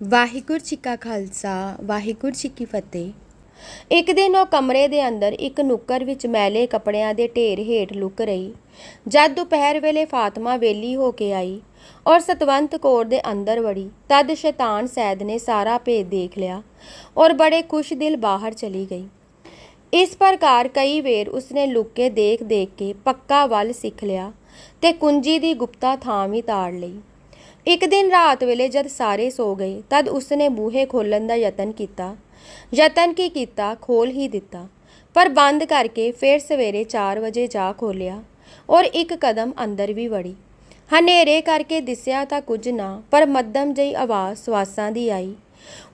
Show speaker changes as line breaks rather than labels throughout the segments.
ਵਾਹਿਗੁਰੂ ਜੀ ਕਾ ਖਾਲਸਾ, ਵਾਹਿਗੁਰੂ ਜੀ ਕੀ ਫਤਿਹ। ਇੱਕ ਦਿਨ ਉਹ ਕਮਰੇ ਦੇ ਅੰਦਰ ਇੱਕ ਨੁੱਕਰ ਵਿੱਚ ਮੈਲੇ ਕੱਪੜਿਆਂ ਦੇ ਢੇਰ ਹੇਠ ਲੁਕ ਰਹੀ। ਜਦ ਦੁਪਹਿਰ ਵੇਲੇ ਫਾਤਮਾ ਵੇਲੀ ਹੋ ਕੇ ਆਈ ਔਰ ਸਤਵੰਤ ਕੌਰ ਦੇ ਅੰਦਰ ਵੜੀ, ਤਦ ਸ਼ੈਤਾਨ ਸੈਦ ਨੇ ਸਾਰਾ ਭੇਦ ਦੇਖ ਲਿਆ ਔਰ ਬੜੇ ਖੁਸ਼ ਦਿਲ ਬਾਹਰ ਚਲੀ ਗਈ। ਇਸ ਪ੍ਰਕਾਰ ਕਈ ਵੇਰ ਉਸਨੇ ਲੁੱਕ ਕੇ ਦੇਖ ਦੇਖ ਕੇ ਪੱਕਾ ਵੱਲ ਸਿੱਖ ਲਿਆ ਤੇ ਕੁੰਜੀ ਦੀ ਗੁਪਤਾ ਥਾਂ ਵੀ ਤਾੜ ਲਈ। ਇੱਕ ਦਿਨ ਰਾਤ ਵੇਲੇ ਜਦ ਸਾਰੇ ਸੋ ਗਏ, ਤਦ ਉਸਨੇ ਬੂਹੇ ਖੋਲਣ ਦਾ ਯਤਨ ਕੀਤਾ। ਯਤਨ ਕੀ ਕੀਤਾ? ਖੋਲ ਹੀ ਦਿੱਤਾ। ਪਰ ਬੰਦ ਕਰਕੇ ਫਿਰ ਸਵੇਰੇ 4 ਵਜੇ ਜਾ ਖੋਲਿਆ ਔਰ ਇੱਕ ਕਦਮ ਅੰਦਰ ਵੀ ਵੜੀ। ਹਨੇਰੇ ਕਰਕੇ ਦਿਸਿਆ ਤਾਂ ਕੁਝ ਨਾ, ਪਰ ਮੱਧਮ ਜਿਹੀ ਆਵਾਜ਼ ਸਵਾਸਾਂ ਦੀ ਆਈ।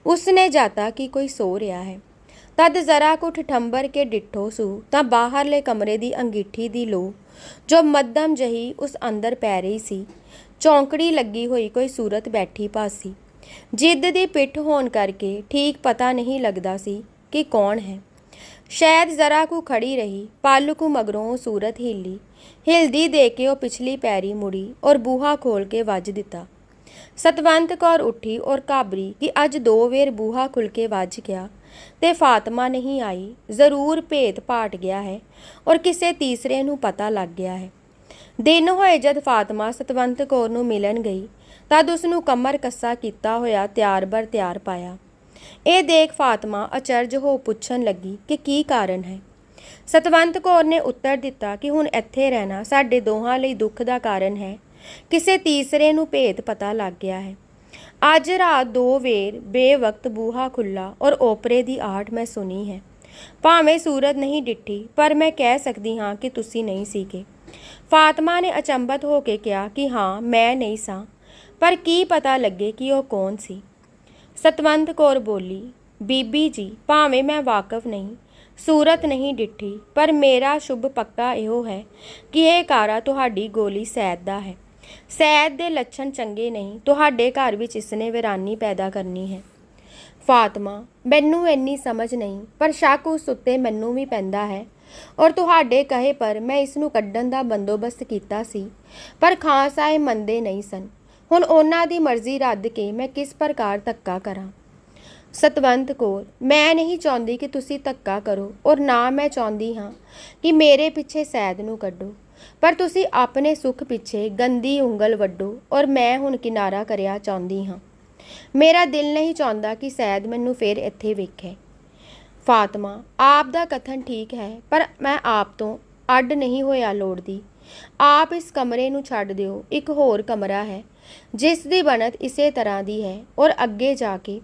ਉਸਨੇ ਜਾਤਾ ਕਿ ਕੋਈ ਸੋ ਰਿਹਾ ਹੈ। ਤਦ ਜ਼ਰਾ ਕੁ ਠਠੰਬਰ ਕੇ ਡਿੱਠੋ ਸੂ, ਤਾਂ ਬਾਹਰਲੇ ਕਮਰੇ ਦੀ ਅੰਗੀਠੀ ਦੀ ਲੋ, ਜੋ ਮੱਧਮ ਜਹੀ ਉਸ ਅੰਦਰ ਪੈ ਰਹੀ ਸੀ ਚੌਂਕੜੀ ਲੱਗੀ ਹੋਈ ਕੋਈ ਸੂਰਤ ਬੈਠੀ ਪਾਸੀ ਜਿੱਦ ਦੀ ਪਿੱਠ ਹੋਣ ਕਰਕੇ ਠੀਕ ਪਤਾ ਨਹੀਂ ਲੱਗਦਾ ਸੀ ਕਿ ਕੌਣ ਹੈ। ਸ਼ਾਇਦ ਜ਼ਰਾ ਕੁ ਖੜੀ ਰਹੀ, ਪਲ ਕੁ ਮਗਰੋਂ ਉਹ ਸੂਰਤ ਹਿੱਲੀ। ਹਿਲਦੀ ਦੇ ਕੇ ਉਹ ਪਿਛਲੀ ਪੈਰੀ ਮੁੜੀ ਔਰ ਬੂਹਾ ਖੋਲ ਕੇ ਵੱਜ ਦਿੱਤਾ। ਸਤਵੰਤ ਕੌਰ ਉੱਠੀ ਔਰ ਕਾਬਰੀ ਕਿ ਅੱਜ ਦੋ ਵੇਰ ਬੂਹਾ ਖੁੱਲ ਕੇ ਵੱਜ ਗਿਆ ਤੇ ਫਾਤਮਾ ਨਹੀਂ ਆਈ, ਜ਼ਰੂਰ ਭੇਤ ਪਾਟ ਗਿਆ ਹੈ ਔਰ ਕਿਸੇ ਤੀਸਰੇ ਨੂੰ ਪਤਾ ਲੱਗ ਗਿਆ ਹੈ। ਦਿਨ ਹੋਏ ਜਦ ਫਾਤਮਾ ਸਤਵੰਤ ਕੌਰ ਨੂੰ ਮਿਲਣ ਗਈ, ਤਦ ਉਸ ਨੂੰ ਕਮਰ ਕੱਸਾ ਕੀਤਾ ਹੋਇਆ ਤਿਆਰ ਬਰ ਤਿਆਰ ਪਾਇਆ। ਇਹ ਦੇਖ ਫਾਤਮਾ ਅਚਰਜ ਹੋ ਪੁੱਛਣ ਲੱਗੀ ਕਿ ਕੀ ਕਾਰਨ ਹੈ। ਸਤਵੰਤ ਕੌਰ ਨੇ ਉੱਤਰ ਦਿੱਤਾ ਕਿ ਹੁਣ ਇੱਥੇ ਰਹਿਣਾ ਸਾਡੇ ਦੋਹਾਂ ਲਈ ਦੁੱਖ ਦਾ ਕਾਰਨ ਹੈ। ਕਿਸੇ ਤੀਸਰੇ ਨੂੰ ਭੇਦ ਪਤਾ ਲੱਗ ਗਿਆ ਹੈ। ਅੱਜ ਰਾਤ ਦੋ ਵੇਰ ਬੇਵਕਤ ਬੂਹਾ ਖੁੱਲਾ ਔਰ ਓਪਰੇ ਦੀ ਆਹਟ ਮੈਂ ਸੁਣੀ ਹੈ। ਭਾਵੇਂ ਸੂਰਤ ਨਹੀਂ ਡਿੱਠੀ, ਪਰ ਮੈਂ ਕਹਿ ਸਕਦੀ ਹਾਂ ਕਿ ਤੁਸੀਂ ਨਹੀਂ ਸੀਗੇ। ਫਾਤਮਾ ਨੇ ਅਚੰਬਤ ਹੋ ਕੇ ਕਿਹਾ ਕਿ ਹਾਂ, ਮੈਂ ਨਹੀਂ ਸਾਂ। ਪਰ ਕੀ ਪਤਾ ਲੱਗੇ ਕਿ ਉਹ ਕੌਣ ਸੀ? ਸਤਵੰਤ ਕੌਰ ਬੋਲੀ, ਬੀਬੀ ਜੀ, ਭਾਵੇਂ ਮੈਂ ਵਾਕਫ ਨਹੀਂ, ਸੂਰਤ ਨਹੀਂ ਡਿੱਠੀ, ਪਰ ਮੇਰਾ ਸ਼ੁਭ ਪੱਕਾ ਇਹੋ ਹੈ ਕਿ ਇਹ ਕਾਰਾ ਤੁਹਾਡੀ ਗੋਲੀ ਸੈਦ ਦਾ ਹੈ। ਸੈਦ ਦੇ ਲੱਛਣ ਚੰਗੇ ਨਹੀਂ, ਤੁਹਾਡੇ ਘਰ ਵਿੱਚ ਇਸਨੇ ਵਿਰਾਨੀ ਪੈਦਾ ਕਰਨੀ ਹੈ। ਫਾਤਮਾ, ਮੈਨੂੰ ਇੰਨੀ ਸਮਝ ਨਹੀਂ, ਪਰ ਸ਼ੱਕ ਉਸ ਉੱਤੇ ਮੈਨੂੰ ਵੀ ਪੈਂਦਾ ਹੈ ਔਰ ਤੁਹਾਡੇ ਕਹੇ ਪਰ ਮੈਂ ਇਸ ਨੂੰ ਕੱਢਣ ਦਾ ਬੰਦੋਬਸਤ ਕੀਤਾ ਸੀ, ਪਰ ਖਾਂ ਸਾਹਿਬ ਮੰਨਦੇ ਨਹੀਂ ਸਨ। ਹੁਣ ਉਹਨਾਂ ਦੀ ਮਰਜ਼ੀ ਰੱਦ ਕੇ ਮੈਂ ਕਿਸ ਪ੍ਰਕਾਰ ਧੱਕਾ ਕਰਾਂ? ਸਤਵੰਤ ਕੌਰ, ਮੈਂ ਨਹੀਂ ਚਾਹੁੰਦੀ ਕਿ ਤੁਸੀਂ ਧੱਕਾ ਕਰੋ, ਔਰ ਨਾ ਮੈਂ ਚਾਹੁੰਦੀ ਹਾਂ ਕਿ ਮੇਰੇ ਪਿੱਛੇ ਸੈਦ ਨੂੰ ਕੱਢੋ। ਪਰ ਤੁਸੀਂ ਆਪਣੇ ਸੁੱਖ ਪਿੱਛੇ ਗੰਦੀ ਉਂਗਲ ਵੱਡੋ ਔਰ ਮੈਂ ਹੁਣ ਕਿਨਾਰਾ ਕਰਿਆ ਚਾਹੁੰਦੀ ਹਾਂ। ਮੇਰਾ ਦਿਲ ਨਹੀਂ ਚਾਹੁੰਦਾ ਕਿ ਸੈਦ ਮੈਨੂੰ ਫੇਰ ਇੱਥੇ ਵੇਖੇ। ਫਾਤਮਾ, ਆਪ ਦਾ ਕਥਨ ਠੀਕ ਹੈ, ਪਰ ਮੈਂ ਆਪ ਤੋਂ ਅੱਡ ਨਹੀਂ ਹੋਇਆ ਲੋੜਦੀ। ਆਪ ਇਸ ਕਮਰੇ ਨੂੰ ਛੱਡ ਦਿਓ, ਇੱਕ ਹੋਰ ਕਮਰਾ ਹੈ, ਜਿਸ ਦੀ ਬਣਤ ਇਸੇ ਤਰ੍ਹਾਂ ਦੀ ਹੈ, ਔਰ ਅੱਗੇ ਜਾ ਕੇ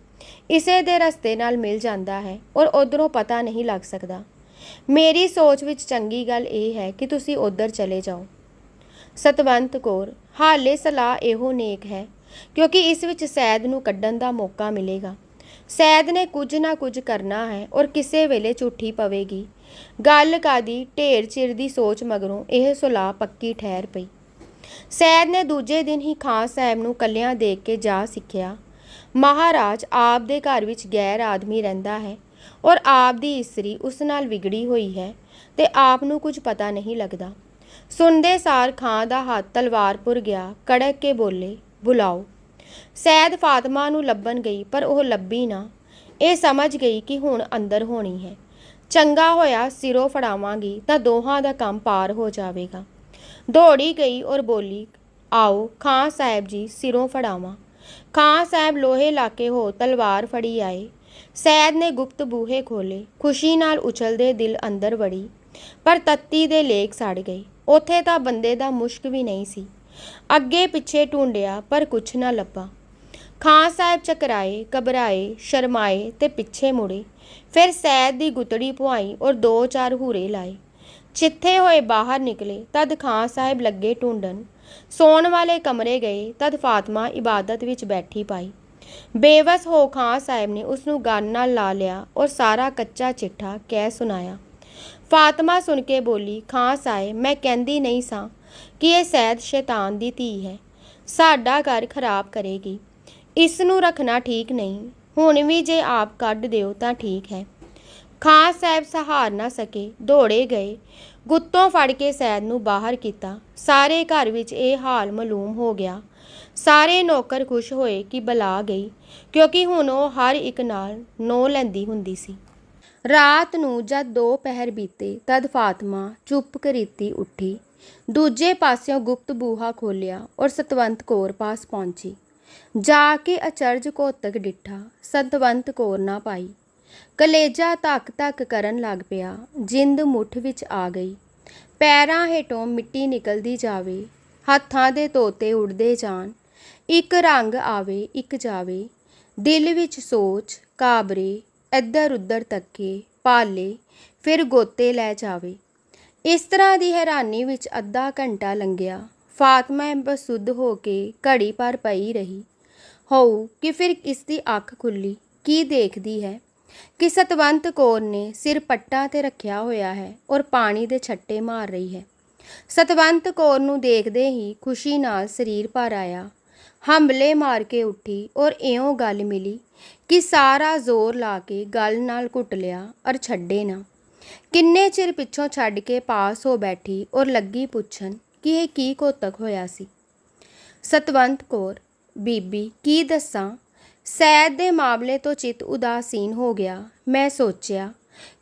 ਇਸੇ ਦੇ ਰਸਤੇ ਨਾਲ ਮਿਲ ਜਾਂਦਾ ਹੈ, ਔਰ ਉਧਰੋਂ ਪਤਾ ਨਹੀਂ ਲੱਗ ਸਕਦਾ। ਮੇਰੀ ਸੋਚ ਵਿੱਚ ਚੰਗੀ ਗੱਲ ਇਹ ਹੈ ਕਿ ਤੁਸੀਂ ਉਧਰ ਚਲੇ ਜਾਓ। ਸਤਵੰਤ ਕੌਰ, ਹਾਲੇ ਸਲਾਹ ਇਹੋ ਨੇਕ ਹੈ, ਕਿਉਂਕਿ ਇਸ ਵਿੱਚ ਸੈਦ ਨੂੰ ਕੱਢਣ ਦਾ ਮੌਕਾ ਮਿਲੇਗਾ। ਸੈਦ ਨੇ ਕੁਝ ਨਾ ਕੁਝ ਕਰਨਾ ਹੈ ਔਰ ਕਿਸੇ ਵੇਲੇ ਝੂਠੀ ਪਵੇਗੀ। ਗੱਲ ਕਾਦੀ ਢੇਰ ਚਿਰ ਦੀ ਸੋਚ ਮਗਰੋਂ ਇਹ ਸੁਲਾਹ ਪੱਕੀ ਠਹਿਰ ਪਈ। ਸੈਦ ਨੇ ਦੂਜੇ ਦਿਨ ਹੀ ਖਾਂ ਸਾਹਿਬ ਨੂੰ ਕੱਲਿਆਂ ਦੇਖ ਕੇ ਜਾ ਸਿੱਖਿਆ। ਮਹਾਰਾਜ ਆਪ ਦੇ ਘਰ ਵਿੱਚ ਗੈਰ ਆਦਮੀ ਰਹਿੰਦਾ ਹੈ ਔਰ ਆਪ ਦੀ ਇਸਤਰੀ ਉਸ ਨਾਲ ਵਿਗੜੀ ਹੋਈ ਹੈ ਤੇ ਆਪ ਨੂੰ ਕੁਝ ਪਤਾ ਨਹੀਂ ਲੱਗਦਾ। ਸੁਣਦੇ ਸਾਰ ਖਾਂ ਦਾ ਹੱਥ ਤਲਵਾਰਪੁਰ ਗਿਆ, ਕੜਕ ਕੇ ਬੋਲੇ, ਬੁਲਾਓ। ਸੈਦ ਫਾਤਮਾ ਨੂੰ ਲੱਭਣ ਗਈ, ਪਰ ਉਹ ਲੱਭੀ ਨਾ। ਇਹ ਸਮਝ ਗਈ ਕਿ ਹੁਣ ਅੰਦਰ ਹੋਣੀ ਹੈ। ਚੰਗਾ ਹੋਇਆ ਸਿਰੋਂ ਫੜਾਵਾਂਗੀ ਤਾਂ ਦੋਹਾਂ ਦਾ ਕੰਮ ਪਾਰ ਹੋ ਜਾਵੇਗਾ। ਦੌੜੀ ਗਈ ਔਰ ਬੋਲੀ, ਆਓ, ਖਾਂ ਸਾਹਿਬ ਜੀ, ਸਿਰੋਂ ਫੜਾਵਾਂ। ਖਾਂ ਸਾਹਿਬ ਲੋਹੇ ਲਾਕੇ ਹੋ ਤਲਵਾਰ ਫੜੀ ਆਏ। ਸੈਦ ਨੇ ਗੁਪਤ ਬੂਹੇ ਖੋਲੇ ਖੁਸ਼ੀ ਨਾਲ ਉਛਲਦੇ ਦਿਲ ਅੰਦਰ ਵੜੀ। ਪਰ ਤੱਤੀ ਦੇ ਲੇਖ ਸੜ ਗਈ ਉਥੇ ਤਾਂ ਬੰਦੇ ਦਾ ਮੁਸ਼ਕ ਵੀ ਨਹੀਂ ਸੀ। ਅੱਗੇ ਪਿੱਛੇ ਢੂੰਡਿਆ ਪਰ ਕੁਛ ਨਾ ਲੱਭਾ। ਖਾਂ ਸਾਹਿਬ ਚਕਰਾਏ, ਘਬਰਾਏ, ਸ਼ਰਮਾਏ ਤੇ ਪਿੱਛੇ ਮੁੜੇ। ਫਿਰ ਸੈਦ ਦੀ ਗੁਤੜੀ ਪੁਆਈ ਔਰ ਦੋ ਚਾਰ ਹੂਰੇ ਲਾਏ। ਚਿੱਥੇ ਹੋਏ ਬਾਹਰ ਨਿਕਲੇ, ਤਦ ਖਾਂ ਸਾਹਿਬ ਲੱਗੇ ਢੂੰਡਣ। ਸੌਣ ਵਾਲੇ ਕਮਰੇ ਗਏ, ਤਦ ਫਾਤਮਾ ਇਬਾਦਤ ਵਿੱਚ ਬੈਠੀ ਪਾਈ। ਬੇਵਸ ਹੋ ਖਾਂ ਸਾਹਿਬ ਨੇ ਉਸ ਨੂੰ ਗਨ ਨਾਲ ਲਾ ਲਿਆ ਔਰ ਸਾਰਾ ਕੱਚਾ ਚਿੱਠਾ ਕਹਿ ਸੁਣਾਇਆ। ਫਾਤਮਾ ਸੁਣ ਕੇ ਬੋਲੀ ਖਾਂ ਸਾਹਿਬ, ਮੈਂ ਕਹਿੰਦੀ ਨਹੀਂ ਸਾਂ। ਕਿ ਇਹ ਸੈਦ ਸ਼ੈਤਾਨ ਦੀ ਧੀ ਹੈ। ਸਾਡਾ ਘਰ ਖਰਾਬ ਕਰੇਗੀ। ਇਸ ਨੂੰ ਰੱਖਣਾ ਠੀਕ ਨਹੀਂ। ਹੁਣ ਵੀ ਜੇ ਆਪ ਕੱਢ ਦਿਓ ਤਾਂ ਠੀਕ ਹੈ। ਖਾਨ ਸਾਹਿਬ ਸਹਾਰ ਨਾ ਸਕੇ। ਦੌੜੇ ਗਏ। ਗੁੱਤੋਂ ਫੜ ਕੇ ਸੈਦ ਨੂੰ ਬਾਹਰ ਕੀਤਾ। ਸਾਰੇ ਘਰ ਵਿੱਚ ਇਹ ਹਾਲ ਮਾਲੂਮ ਹੋ ਗਿਆ। ਸਾਰੇ ਨੌਕਰ ਖੁਸ਼ ਹੋਏ ਕਿ ਬਲਾ ਗਈ। ਕਿਉਂਕਿ ਹੁਣ ਉਹ ਹਰ ਇੱਕ ਨਾਲ ਨੋ ਲੈਂਦੀ ਹੁੰਦੀ ਸੀ। ਰਾਤ ਨੂੰ ਜਦ ਦੋ ਪਹਿਰ ਬੀਤੇ, ਤਦ ਫਾਤਮਾ ਚੁੱਪ ਕਰੀਤੀ ਉੱਠੀ। ਦੂਜੇ ਪਾਸਿਓਂ ਗੁਪਤ ਬੂਹਾ ਖੋਲਿਆ ਔਰ ਸਤਵੰਤ ਕੌਰ ਪਾਸ ਪਹੁੰਚੀ। ਜਾ ਕੇ ਅਚਰਜ ਕੋਤਕ ਡਿੱਠਾ, ਸਤਵੰਤ ਕੌਰ ਨਾ ਪਾਈ। ਕਲੇਜਾ ਧੱਕ ਧੱਕ ਕਰਨ ਲੱਗ ਪਿਆ, ਜਿੰਦ ਮੁੱਠ ਵਿੱਚ ਆ ਗਈ। ਪੈਰਾਂ ਹੇਠੋਂ ਮਿੱਟੀ ਨਿਕਲਦੀ ਜਾਵੇ, ਹੱਥਾਂ ਦੇ ਤੋਤੇ ਉੱਡਦੇ ਜਾਣ। ਇੱਕ ਰੰਗ ਆਵੇ, ਇੱਕ ਜਾਵੇ। ਦਿਲ ਵਿੱਚ ਸੋਚ, ਕਾਬਰੇ ਇੱਧਰ ਉੱਧਰ ਤੱਕੇ, ਪਾਲੇ, ਫਿਰ ਗੋਤੇ ਲੈ ਜਾਵੇ। ਇਸ ਤਰ੍ਹਾਂ ਦੀ ਹੈਰਾਨੀ ਵਿੱਚ ਅੱਧਾ ਘੰਟਾ ਲੰਘਿਆ। ਫਾਤਮਾ ਬਸੁੱਧ ਹੋ ਕੇ ਘੜੀ ਪਰ ਪਈ ਰਹੀ। ਹੋਊ ਕਿ ਫਿਰ ਇਸ ਦੀ ਅੱਖ ਖੁੱਲੀ? ਕੀ ਦੇਖਦੀ ਹੈ? ਕਿ ਸਤਵੰਤ ਕੌਰ ਨੇ ਸਿਰ ਪੱਟਾਂ ਤੇ ਰੱਖਿਆ ਹੋਇਆ ਹੈ ਔਰ ਪਾਣੀ ਦੇ ਛੱਟੇ ਮਾਰ ਰਹੀ ਹੈ। ਸਤਵੰਤ ਕੌਰ ਨੂੰ ਦੇਖਦੇ ਹੀ ਖੁਸ਼ੀ ਨਾਲ ਸਰੀਰ ਭਰ ਆਇਆ। ਹੰਬਲੇ ਮਾਰ ਕੇ ਉੱਠੀ ਔਰ ਇਉਂ ਗੱਲ ਮਿਲੀ ਕਿ ਸਾਰਾ ਜ਼ੋਰ ਲਾ ਕੇ ਗੱਲ ਨਾਲ ਘੁੱਟ ਲਿਆ ਔਰ ਛੱਡੇ ਨਾ। ਕਿੰਨੇ ਚਿਰ ਪਿੱਛੋਂ ਛੱਡ ਕੇ ਪਾਸ ਹੋ ਬੈਠੀ ਔਰ ਲੱਗੀ ਪੁੱਛਣ ਕਿ ਇਹ ਕੀ ਕੋਤਕ ਹੋਇਆ ਸੀ? ਸਤਵੰਤ ਕੌਰ, ਬੀਬੀ, ਕੀ ਦੱਸਾਂ? ਸੈਦ ਦੇ ਮਾਮਲੇ ਤੋਂ ਚਿੱਤ ਉਦਾਸੀਨ ਹੋ ਗਿਆ। ਮੈਂ ਸੋਚਿਆ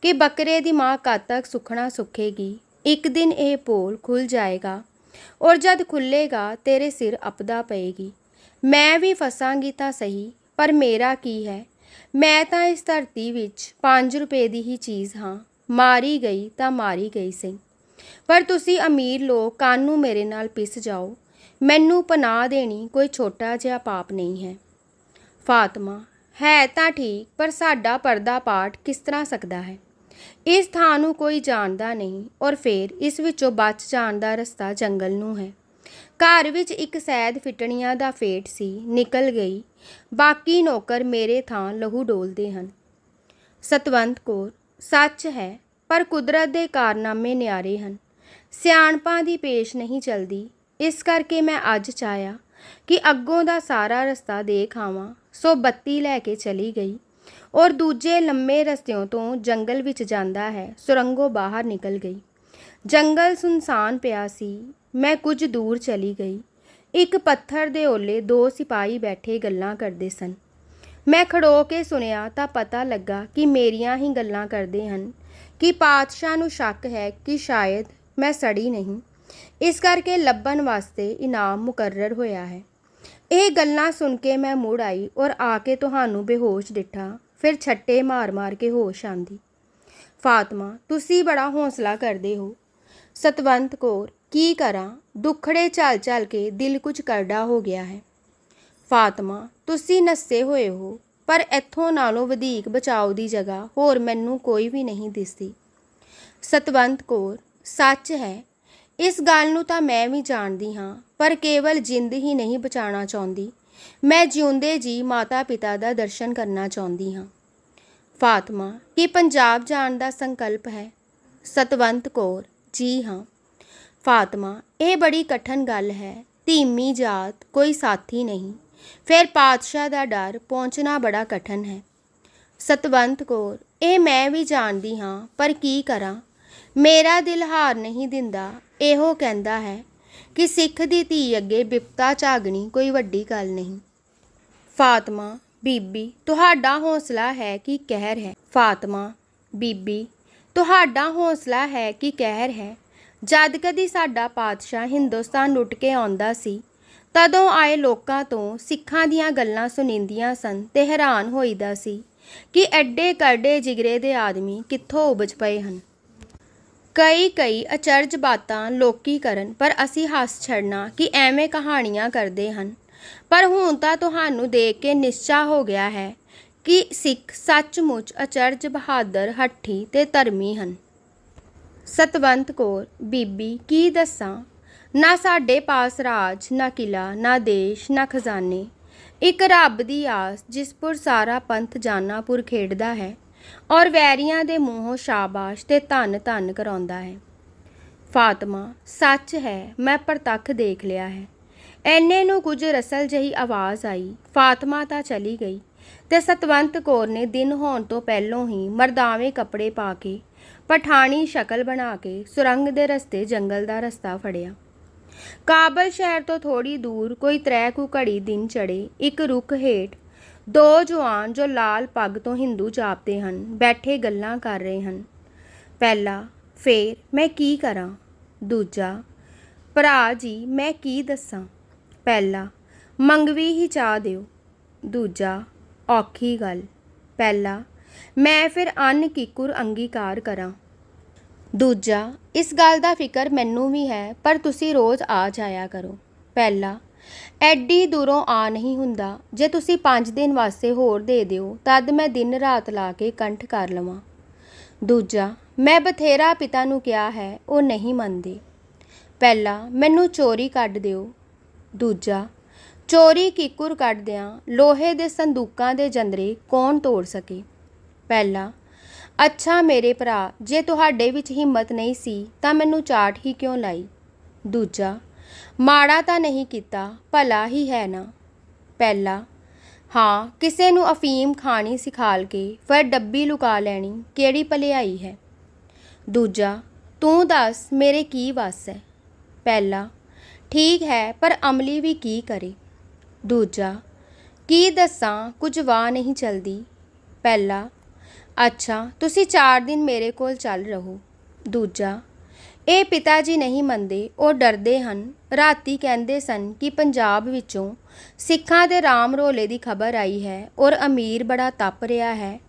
ਕਿ ਬੱਕਰੇ ਦੀ ਮਾਂ ਕਦ ਤੱਕ ਸੁਖਣਾ ਸੁਖੇਗੀ? ਇੱਕ ਦਿਨ ਇਹ ਪੋਲ ਖੁੱਲ ਜਾਏਗਾ ਔਰ ਜਦ ਖੁੱਲੇਗਾ ਤੇਰੇ ਸਿਰ ਅਪਦਾ ਪਏਗੀ। ਮੈਂ ਵੀ ਫਸਾਂਗੀ ਤਾਂ ਸਹੀ, ਪਰ ਮੇਰਾ ਕੀ ਹੈ? ਮੈਂ ਤਾਂ ਇਸ ਧਰਤੀ ਵਿੱਚ 5 ਰੁਪਏ ਦੀ ਹੀ ਚੀਜ਼ ਹਾਂ। ਮਾਰੀ ਗਈ ਤਾਂ ਮਾਰੀ ਗਈ ਸਹੀ। ਪਰ ਤੁਸੀਂ ਅਮੀਰ ਲੋਕ ਕਾਨੂੰ ਮੇਰੇ ਨਾਲ ਪਿਸ ਜਾਓ? ਮੈਨੂੰ ਪਨਾਹ ਦੇਣੀ ਕੋਈ ਛੋਟਾ ਜਿਹਾ ਪਾਪ ਨਹੀਂ ਹੈ। ਫਾਤਮਾ, ਹੈ ਤਾਂ ਠੀਕ, ਪਰ ਸਾਡਾ ਪਰਦਾ ਪਾਠ ਕਿਸ ਤਰ੍ਹਾਂ ਸਕਦਾ ਹੈ? ਇਸ ਥਾਂ ਨੂੰ ਕੋਈ ਜਾਣਦਾ ਨਹੀਂ ਔਰ ਫਿਰ ਇਸ ਵਿੱਚੋਂ ਬਚ ਜਾਣ ਦਾ ਰਸਤਾ ਜੰਗਲ ਨੂੰ ਹੈ। ਘਰ ਵਿੱਚ ਇੱਕ ਸੈਦ ਫਿਟਣੀਆਂ ਦਾ ਫੇਟ ਸੀ, ਨਿਕਲ ਗਈ। ਬਾਕੀ ਨੌਕਰ ਮੇਰੇ ਥਾਂ ਲਹੂ ਡੋਲਦੇ ਹਨ। ਸਤਵੰਤ ਕੌਰ, ਸੱਚ ਹੈ, ਪਰ ਕੁਦਰਤ ਦੇ ਕਾਰਨਾਮੇ ਨਿਆਰੇ ਹਨ। ਸਿਆਣਪਾਂ ਦੀ ਪੇਸ਼ ਨਹੀਂ ਚਲਦੀ। ਇਸ ਕਰਕੇ ਮੈਂ ਅੱਜ ਚਾਹਿਆ ਕਿ ਅੱਗੋਂ ਦਾ ਸਾਰਾ ਰਸਤਾ ਦੇਖ ਆਵਾਂ, ਸੋ ਬੱਤੀ ਲੈ ਕੇ ਚਲੀ ਗਈ ਔਰ ਦੂਜੇ ਲੰਮੇ ਰਸਤਿਆਂ ਤੋਂ ਜੰਗਲ ਵਿੱਚ ਜਾਂਦਾ ਹੈ, ਸੁਰੰਗੋਂ ਬਾਹਰ ਨਿਕਲ ਗਈ। ਜੰਗਲ ਸੁਨਸਾਨ ਪਿਆ ਸੀ ਮੈਂ ਕੁਝ ਦੂਰ ਚਲੀ ਗਈ। ਇੱਕ ਪੱਥਰ ਦੇ ਓਲੇ ਦੋ ਸਿਪਾਹੀ ਬੈਠੇ ਗੱਲਾਂ ਕਰਦੇ ਸਨ। ਮੈਂ ਖੜੋ ਕੇ ਸੁਣਿਆ ਤਾਂ ਪਤਾ ਲੱਗਾ ਕਿ ਮੇਰੀਆਂ ਹੀ ਗੱਲਾਂ ਕਰਦੇ ਹਨ, ਕਿ ਪਾਤਸ਼ਾਹ ਨੂੰ ਸ਼ੱਕ ਹੈ ਕਿ ਸ਼ਾਇਦ ਮੈਂ ਸੜੀ ਨਹੀਂ। ਇਸ ਕਰਕੇ ਲੱਭਣ ਵਾਸਤੇ ਇਨਾਮ ਮੁਕਰਰ ਹੋਇਆ ਹੈ। ਇਹ ਗੱਲਾਂ ਸੁਣ ਕੇ ਮੈਂ ਮੁੜ ਆਈ ਔਰ ਆ ਕੇ ਤੁਹਾਨੂੰ ਬੇਹੋਸ਼ ਡਿੱਠਾ, ਫਿਰ ਛੱਟੇ ਮਾਰ-ਮਾਰ ਕੇ ਹੋਸ਼ ਆਂਦੀ। ਫਾਤਮਾ, ਤੁਸੀਂ ਬੜਾ ਹੌਸਲਾ ਕਰਦੇ ਹੋ। ਸਤਵੰਤ ਕੌਰ, ਕੀ ਕਰਾਂ? ਦੁੱਖੜੇ ਚੱਲ-ਚੱਲ ਕੇ ਦਿਲ ਕੁਝ ਕਰੜਾ ਹੋ ਗਿਆ ਹੈ। ਫਾਤਮਾ, ਤੁਸੀਂ ਨੱਸੇ ਹੋਏ ਹੋ, ਪਰ ਇੱਥੋਂ ਨਾਲੋਂ ਵਧੇਕ ਬਚਾਓ ਦੀ ਜਗ੍ਹਾ ਹੋਰ ਮੈਨੂੰ ਕੋਈ ਵੀ ਨਹੀਂ ਦਿਸਦੀ। ਸਤਵੰਤ ਕੌਰ, ਸੱਚ ਹੈ। ਇਸ ਗੱਲ ਨੂੰ ਤਾਂ ਮੈਂ ਵੀ ਜਾਣਦੀ ਹਾਂ, ਪਰ ਕੇਵਲ ਜਿੰਦ ਹੀ ਨਹੀਂ ਬਚਾਉਣਾ ਚਾਹੁੰਦੀ। ਮੈਂ ਜਿਉਂਦੇ ਜੀ ਮਾਤਾ ਪਿਤਾ ਦਾ ਦਰਸ਼ਨ ਕਰਨਾ ਚਾਹੁੰਦੀ ਹਾਂ। ਫਾਤਮਾ, ਕੀ ਪੰਜਾਬ ਜਾਣ ਦਾ ਸੰਕਲਪ ਹੈ? ਸਤਵੰਤ ਕੌਰ ਜੀ ਹਾਂ। ਫਾਤਮਾ, ਇਹ ਬੜੀ ਕਠਨ ਗੱਲ ਹੈ। ਧੀਮੀ ਜਾਤ ਕੋਈ ਸਾਥੀ ਨਹੀਂ। ਫਿਰ ਪਾਤਸ਼ਾਹ ਦਾ ਡਰ ਪਹੁੰਚਣਾ ਬੜਾ ਕਠਨ ਹੈ। ਸਤਵੰਤ ਕੌਰ, ਇਹ ਮੈਂ ਵੀ ਜਾਣਦੀ ਹਾਂ, ਪਰ ਕੀ ਕਰਾਂ? ਮੇਰਾ ਦਿਲ ਹਾਰ ਨਹੀਂ ਦਿੰਦਾ, ਇਹੋ ਕਹਿੰਦਾ ਹੈ ਕਿ ਸਿੱਖ ਦੀ ਧੀ ਅੱਗੇ ਬਿਪਤਾ ਝਾਗਣੀ ਕੋਈ ਵੱਡੀ ਗੱਲ ਨਹੀਂ। ਫਾਤਮਾ, ਬੀਬੀ, ਤੁਹਾਡਾ ਹੌਸਲਾ ਹੈ ਕਿ ਕਹਿਰ ਹੈ। ਫਾਤਮਾ, ਬੀਬੀ ਤੁਹਾਡਾ ਹੌਸਲਾ ਹੈ ਕਿ ਕਹਿਰ ਹੈ। ਜਦ ਕਦੀ ਸਾਡਾ ਪਾਤਸ਼ਾਹ ਹਿੰਦੁਸਤਾਨ ਲੁੱਟ ਕੇ ਆਉਂਦਾ ਸੀ, ਤਦੋਂ ਆਏ ਲੋਕਾਂ ਤੋਂ ਸਿੱਖਾਂ ਦੀਆਂ ਗੱਲਾਂ ਸੁਣੀਂਦੀਆਂ ਸਨ ਤੇ ਹੈਰਾਨ ਹੋਈਦਾ ਸੀ ਕਿ ਐਡੇ ਕਰਡੇ ਜਿਗਰੇ ਦੇ ਆਦਮੀ ਕਿੱਥੋਂ ਉਪਜ ਪਏ ਹਨ। ਕਈ ਕਈ ਅਚਰਜ ਬਾਤਾਂ ਲੋਕੀ ਕਰਨ, ਪਰ ਅਸੀਂ ਹੱਸ ਛੜਨਾ ਕਿ ਐਵੇਂ ਕਹਾਣੀਆਂ ਕਰਦੇ ਹਨ। ਪਰ ਹੁਣ ਤਾਂ ਤੁਹਾਨੂੰ ਦੇਖ ਕੇ ਨਿਸ਼ਚਾ ਹੋ ਗਿਆ ਹੈ ਕੀ ਸਿੱਖ ਸੱਚਮੁੱਚ ਅਚਰਜ ਬਹਾਦਰ ਹੱਠੀ ਤੇ ਧਰਮੀ ਹਨ। ਸਤਵੰਤ ਕੌਰ, ਬੀਬੀ, ਕੀ ਦੱਸਾਂ? ਨਾ ਸਾਡੇ ਪਾਸ ਰਾਜ, ਨਾ ਕਿਲਾ ਨਾ ਦੇਸ਼, ਨਾ ਖਜ਼ਾਨੇ। ਇੱਕ ਰੱਬ ਦੀ ਆਸ ਜਿਸ ਪੁਰ ਸਾਰਾ ਪੰਥ ਜਾਨਾਪੁਰ ਖੇਡਦਾ ਹੈ ਔਰ ਵੈਰੀਆਂ ਦੇ ਮੂੰਹੋਂ ਸ਼ਾਬਾਸ਼ ਤੇ ਧੰਨ ਧੰਨ ਕਰਾਉਂਦਾ ਹੈ। ਫਾਤਮਾ, ਸੱਚ ਹੈ, ਮੈਂ ਪ੍ਰਤੱਖ ਦੇਖ ਲਿਆ ਹੈ। ਐਨੇ ਨੂੰ ਕੁਝ ਰਸਲ ਜਹੀ ਆਵਾਜ਼ ਆਈ। ਫਾਤਮਾ ਤਾਂ ਚਲੀ ਗਈ। ਤੇ ਸਤਵੰਤ ਕੌਰ ਨੇ ਦਿਨ ਹੋਣ ਤੋਂ ਪਹਿਲੋਂ ਹੀ ਮਰਦਾਵੇਂ ਕੱਪੜੇ ਪਾ ਕੇ ਪਠਾਣੀ ਸ਼ਕਲ ਬਣਾ ਕੇ ਸੁਰੰਗ ਦੇ ਰਸਤੇ ਜੰਗਲ ਦਾ ਰਸਤਾ ਫੜਿਆ। ਕਾਬਲ ਸ਼ਹਿਰ ਤੋਂ ਥੋੜੀ ਦੂਰ ਕੋਈ ਤ੍ਰੈ ਕੁ ਘੜੀ ਦਿਨ ਚੜੇ ਇੱਕ ਰੁੱਖ ਹੇਠ ਦੋ ਜਵਾਨ ਜੋ ਲਾਲ ਪੱਗ ਤੋਂ ਹਿੰਦੂ ਜਾਪਦੇ ਹਨ, ਬੈਠੇ ਗੱਲਾਂ ਕਰ ਰਹੇ ਹਨ। ਪਹਿਲਾ, ਫੇਰ, ਮੈਂ ਕੀ ਕਰਾਂ? ਦੂਜਾ, ਭਰਾ ਜੀ, ਮੈਂ ਕੀ ਦੱਸਾਂ? ਪਹਿਲਾ, ਮੰਗਵੀ ਹੀ ਚਾਹ ਦਿਓ। ਦੂਜਾ ਔਖੀ ਗੱਲ। ਪਹਿਲਾ, ਮੈਂ ਫਿਰ ਅੰਨ ਕਿਕੁਰ ਅੰਗੀਕਾਰ ਕਰਾਂ? ਦੂਜਾ, ਇਸ ਗੱਲ ਦਾ ਫਿਕਰ ਮੈਨੂੰ ਵੀ ਹੈ, ਪਰ ਤੁਸੀਂ ਰੋਜ਼ ਆ ਜਾਇਆ ਕਰੋ। ਪਹਿਲਾ, ਐਡੀ ਦੂਰੋਂ ਆ ਨਹੀਂ ਹੁੰਦਾ। ਜੇ ਤੁਸੀਂ 5 ਦਿਨ ਵਾਸਤੇ ਹੋਰ ਦੇ ਦਿਓ, ਤਦ ਮੈਂ ਦਿਨ ਰਾਤ ਲਾ ਕੇ ਕੰਠ ਕਰ ਲਵਾਂ। ਦੂਜਾ, ਮੈਂ ਬਥੇਰਾ ਪਿਤਾ ਨੂੰ ਕਿਹਾ ਹੈ, ਉਹ ਨਹੀਂ ਮੰਨਦੇ। ਪਹਿਲਾ, ਮੈਨੂੰ ਚੋਰੀ ਕੱਢ ਦਿਓ। ਦੂਜਾ ਚੋਰੀ ਕਿਕੁਰ ਕੱਢਦਿਆਂ ਲੋਹੇ ਦੇ ਸੰਦੂਕਾਂ ਦੇ ਜੰਦਰੇ ਕੌਣ ਤੋੜ ਸਕੇ? ਪਹਿਲਾ, ਅੱਛਾ ਮੇਰੇ ਭਰਾ, ਜੇ ਤੁਹਾਡੇ ਵਿੱਚ ਹਿੰਮਤ ਨਹੀਂ ਸੀ, ਤਾਂ ਮੈਨੂੰ ਚਾਟ ਹੀ ਕਿਉਂ ਲਾਈ? ਦੂਜਾ, ਮਾੜਾ ਤਾਂ ਨਹੀਂ ਕੀਤਾ, ਭਲਾ ਹੀ ਹੈ ਨਾ? ਪਹਿਲਾ, ਹਾਂ, ਕਿਸੇ ਨੂੰ ਅਫੀਮ ਖਾਣੀ ਸਿਖਾਲ ਕੇ ਫਿਰ ਡੱਬੀ ਲੁਕਾ ਲੈਣੀ ਕਿਹੜੀ ਭਲਿਆਈ ਹੈ? ਦੂਜਾ, ਤੂੰ ਦੱਸ ਮੇਰੇ ਕੀ ਵਸ ਹੈ? ਪਹਿਲਾ, ਠੀਕ ਹੈ, ਪਰ ਅਮਲੀ ਵੀ ਕੀ ਕਰੇ? ਦੂਜਾ, ਕੀ ਦੱਸਾਂ, ਕੁਝ ਵਾਹ ਨਹੀਂ ਚਲਦੀ। ਪਹਿਲਾ, ਅੱਛਾ, ਤੁਸੀਂ 4 ਦਿਨ ਮੇਰੇ ਕੋਲ ਚੱਲ ਰਹੋ। ਦੂਜਾ, ਇਹ ਪਿਤਾ ਜੀ ਨਹੀਂ ਮੰਨਦੇ, ਉਹ ਡਰਦੇ ਹਨ। ਰਾਤੀ ਕਹਿੰਦੇ ਸਨ ਕਿ ਪੰਜਾਬ ਵਿੱਚੋਂ ਸਿੱਖਾਂ ਦੇ ਰਾਮ ਰੋਲੇ ਦੀ ਖਬਰ ਆਈ ਹੈ, ਔਰ ਅਮੀਰ ਬੜਾ ਤਪ ਰਿਹਾ ਹੈ।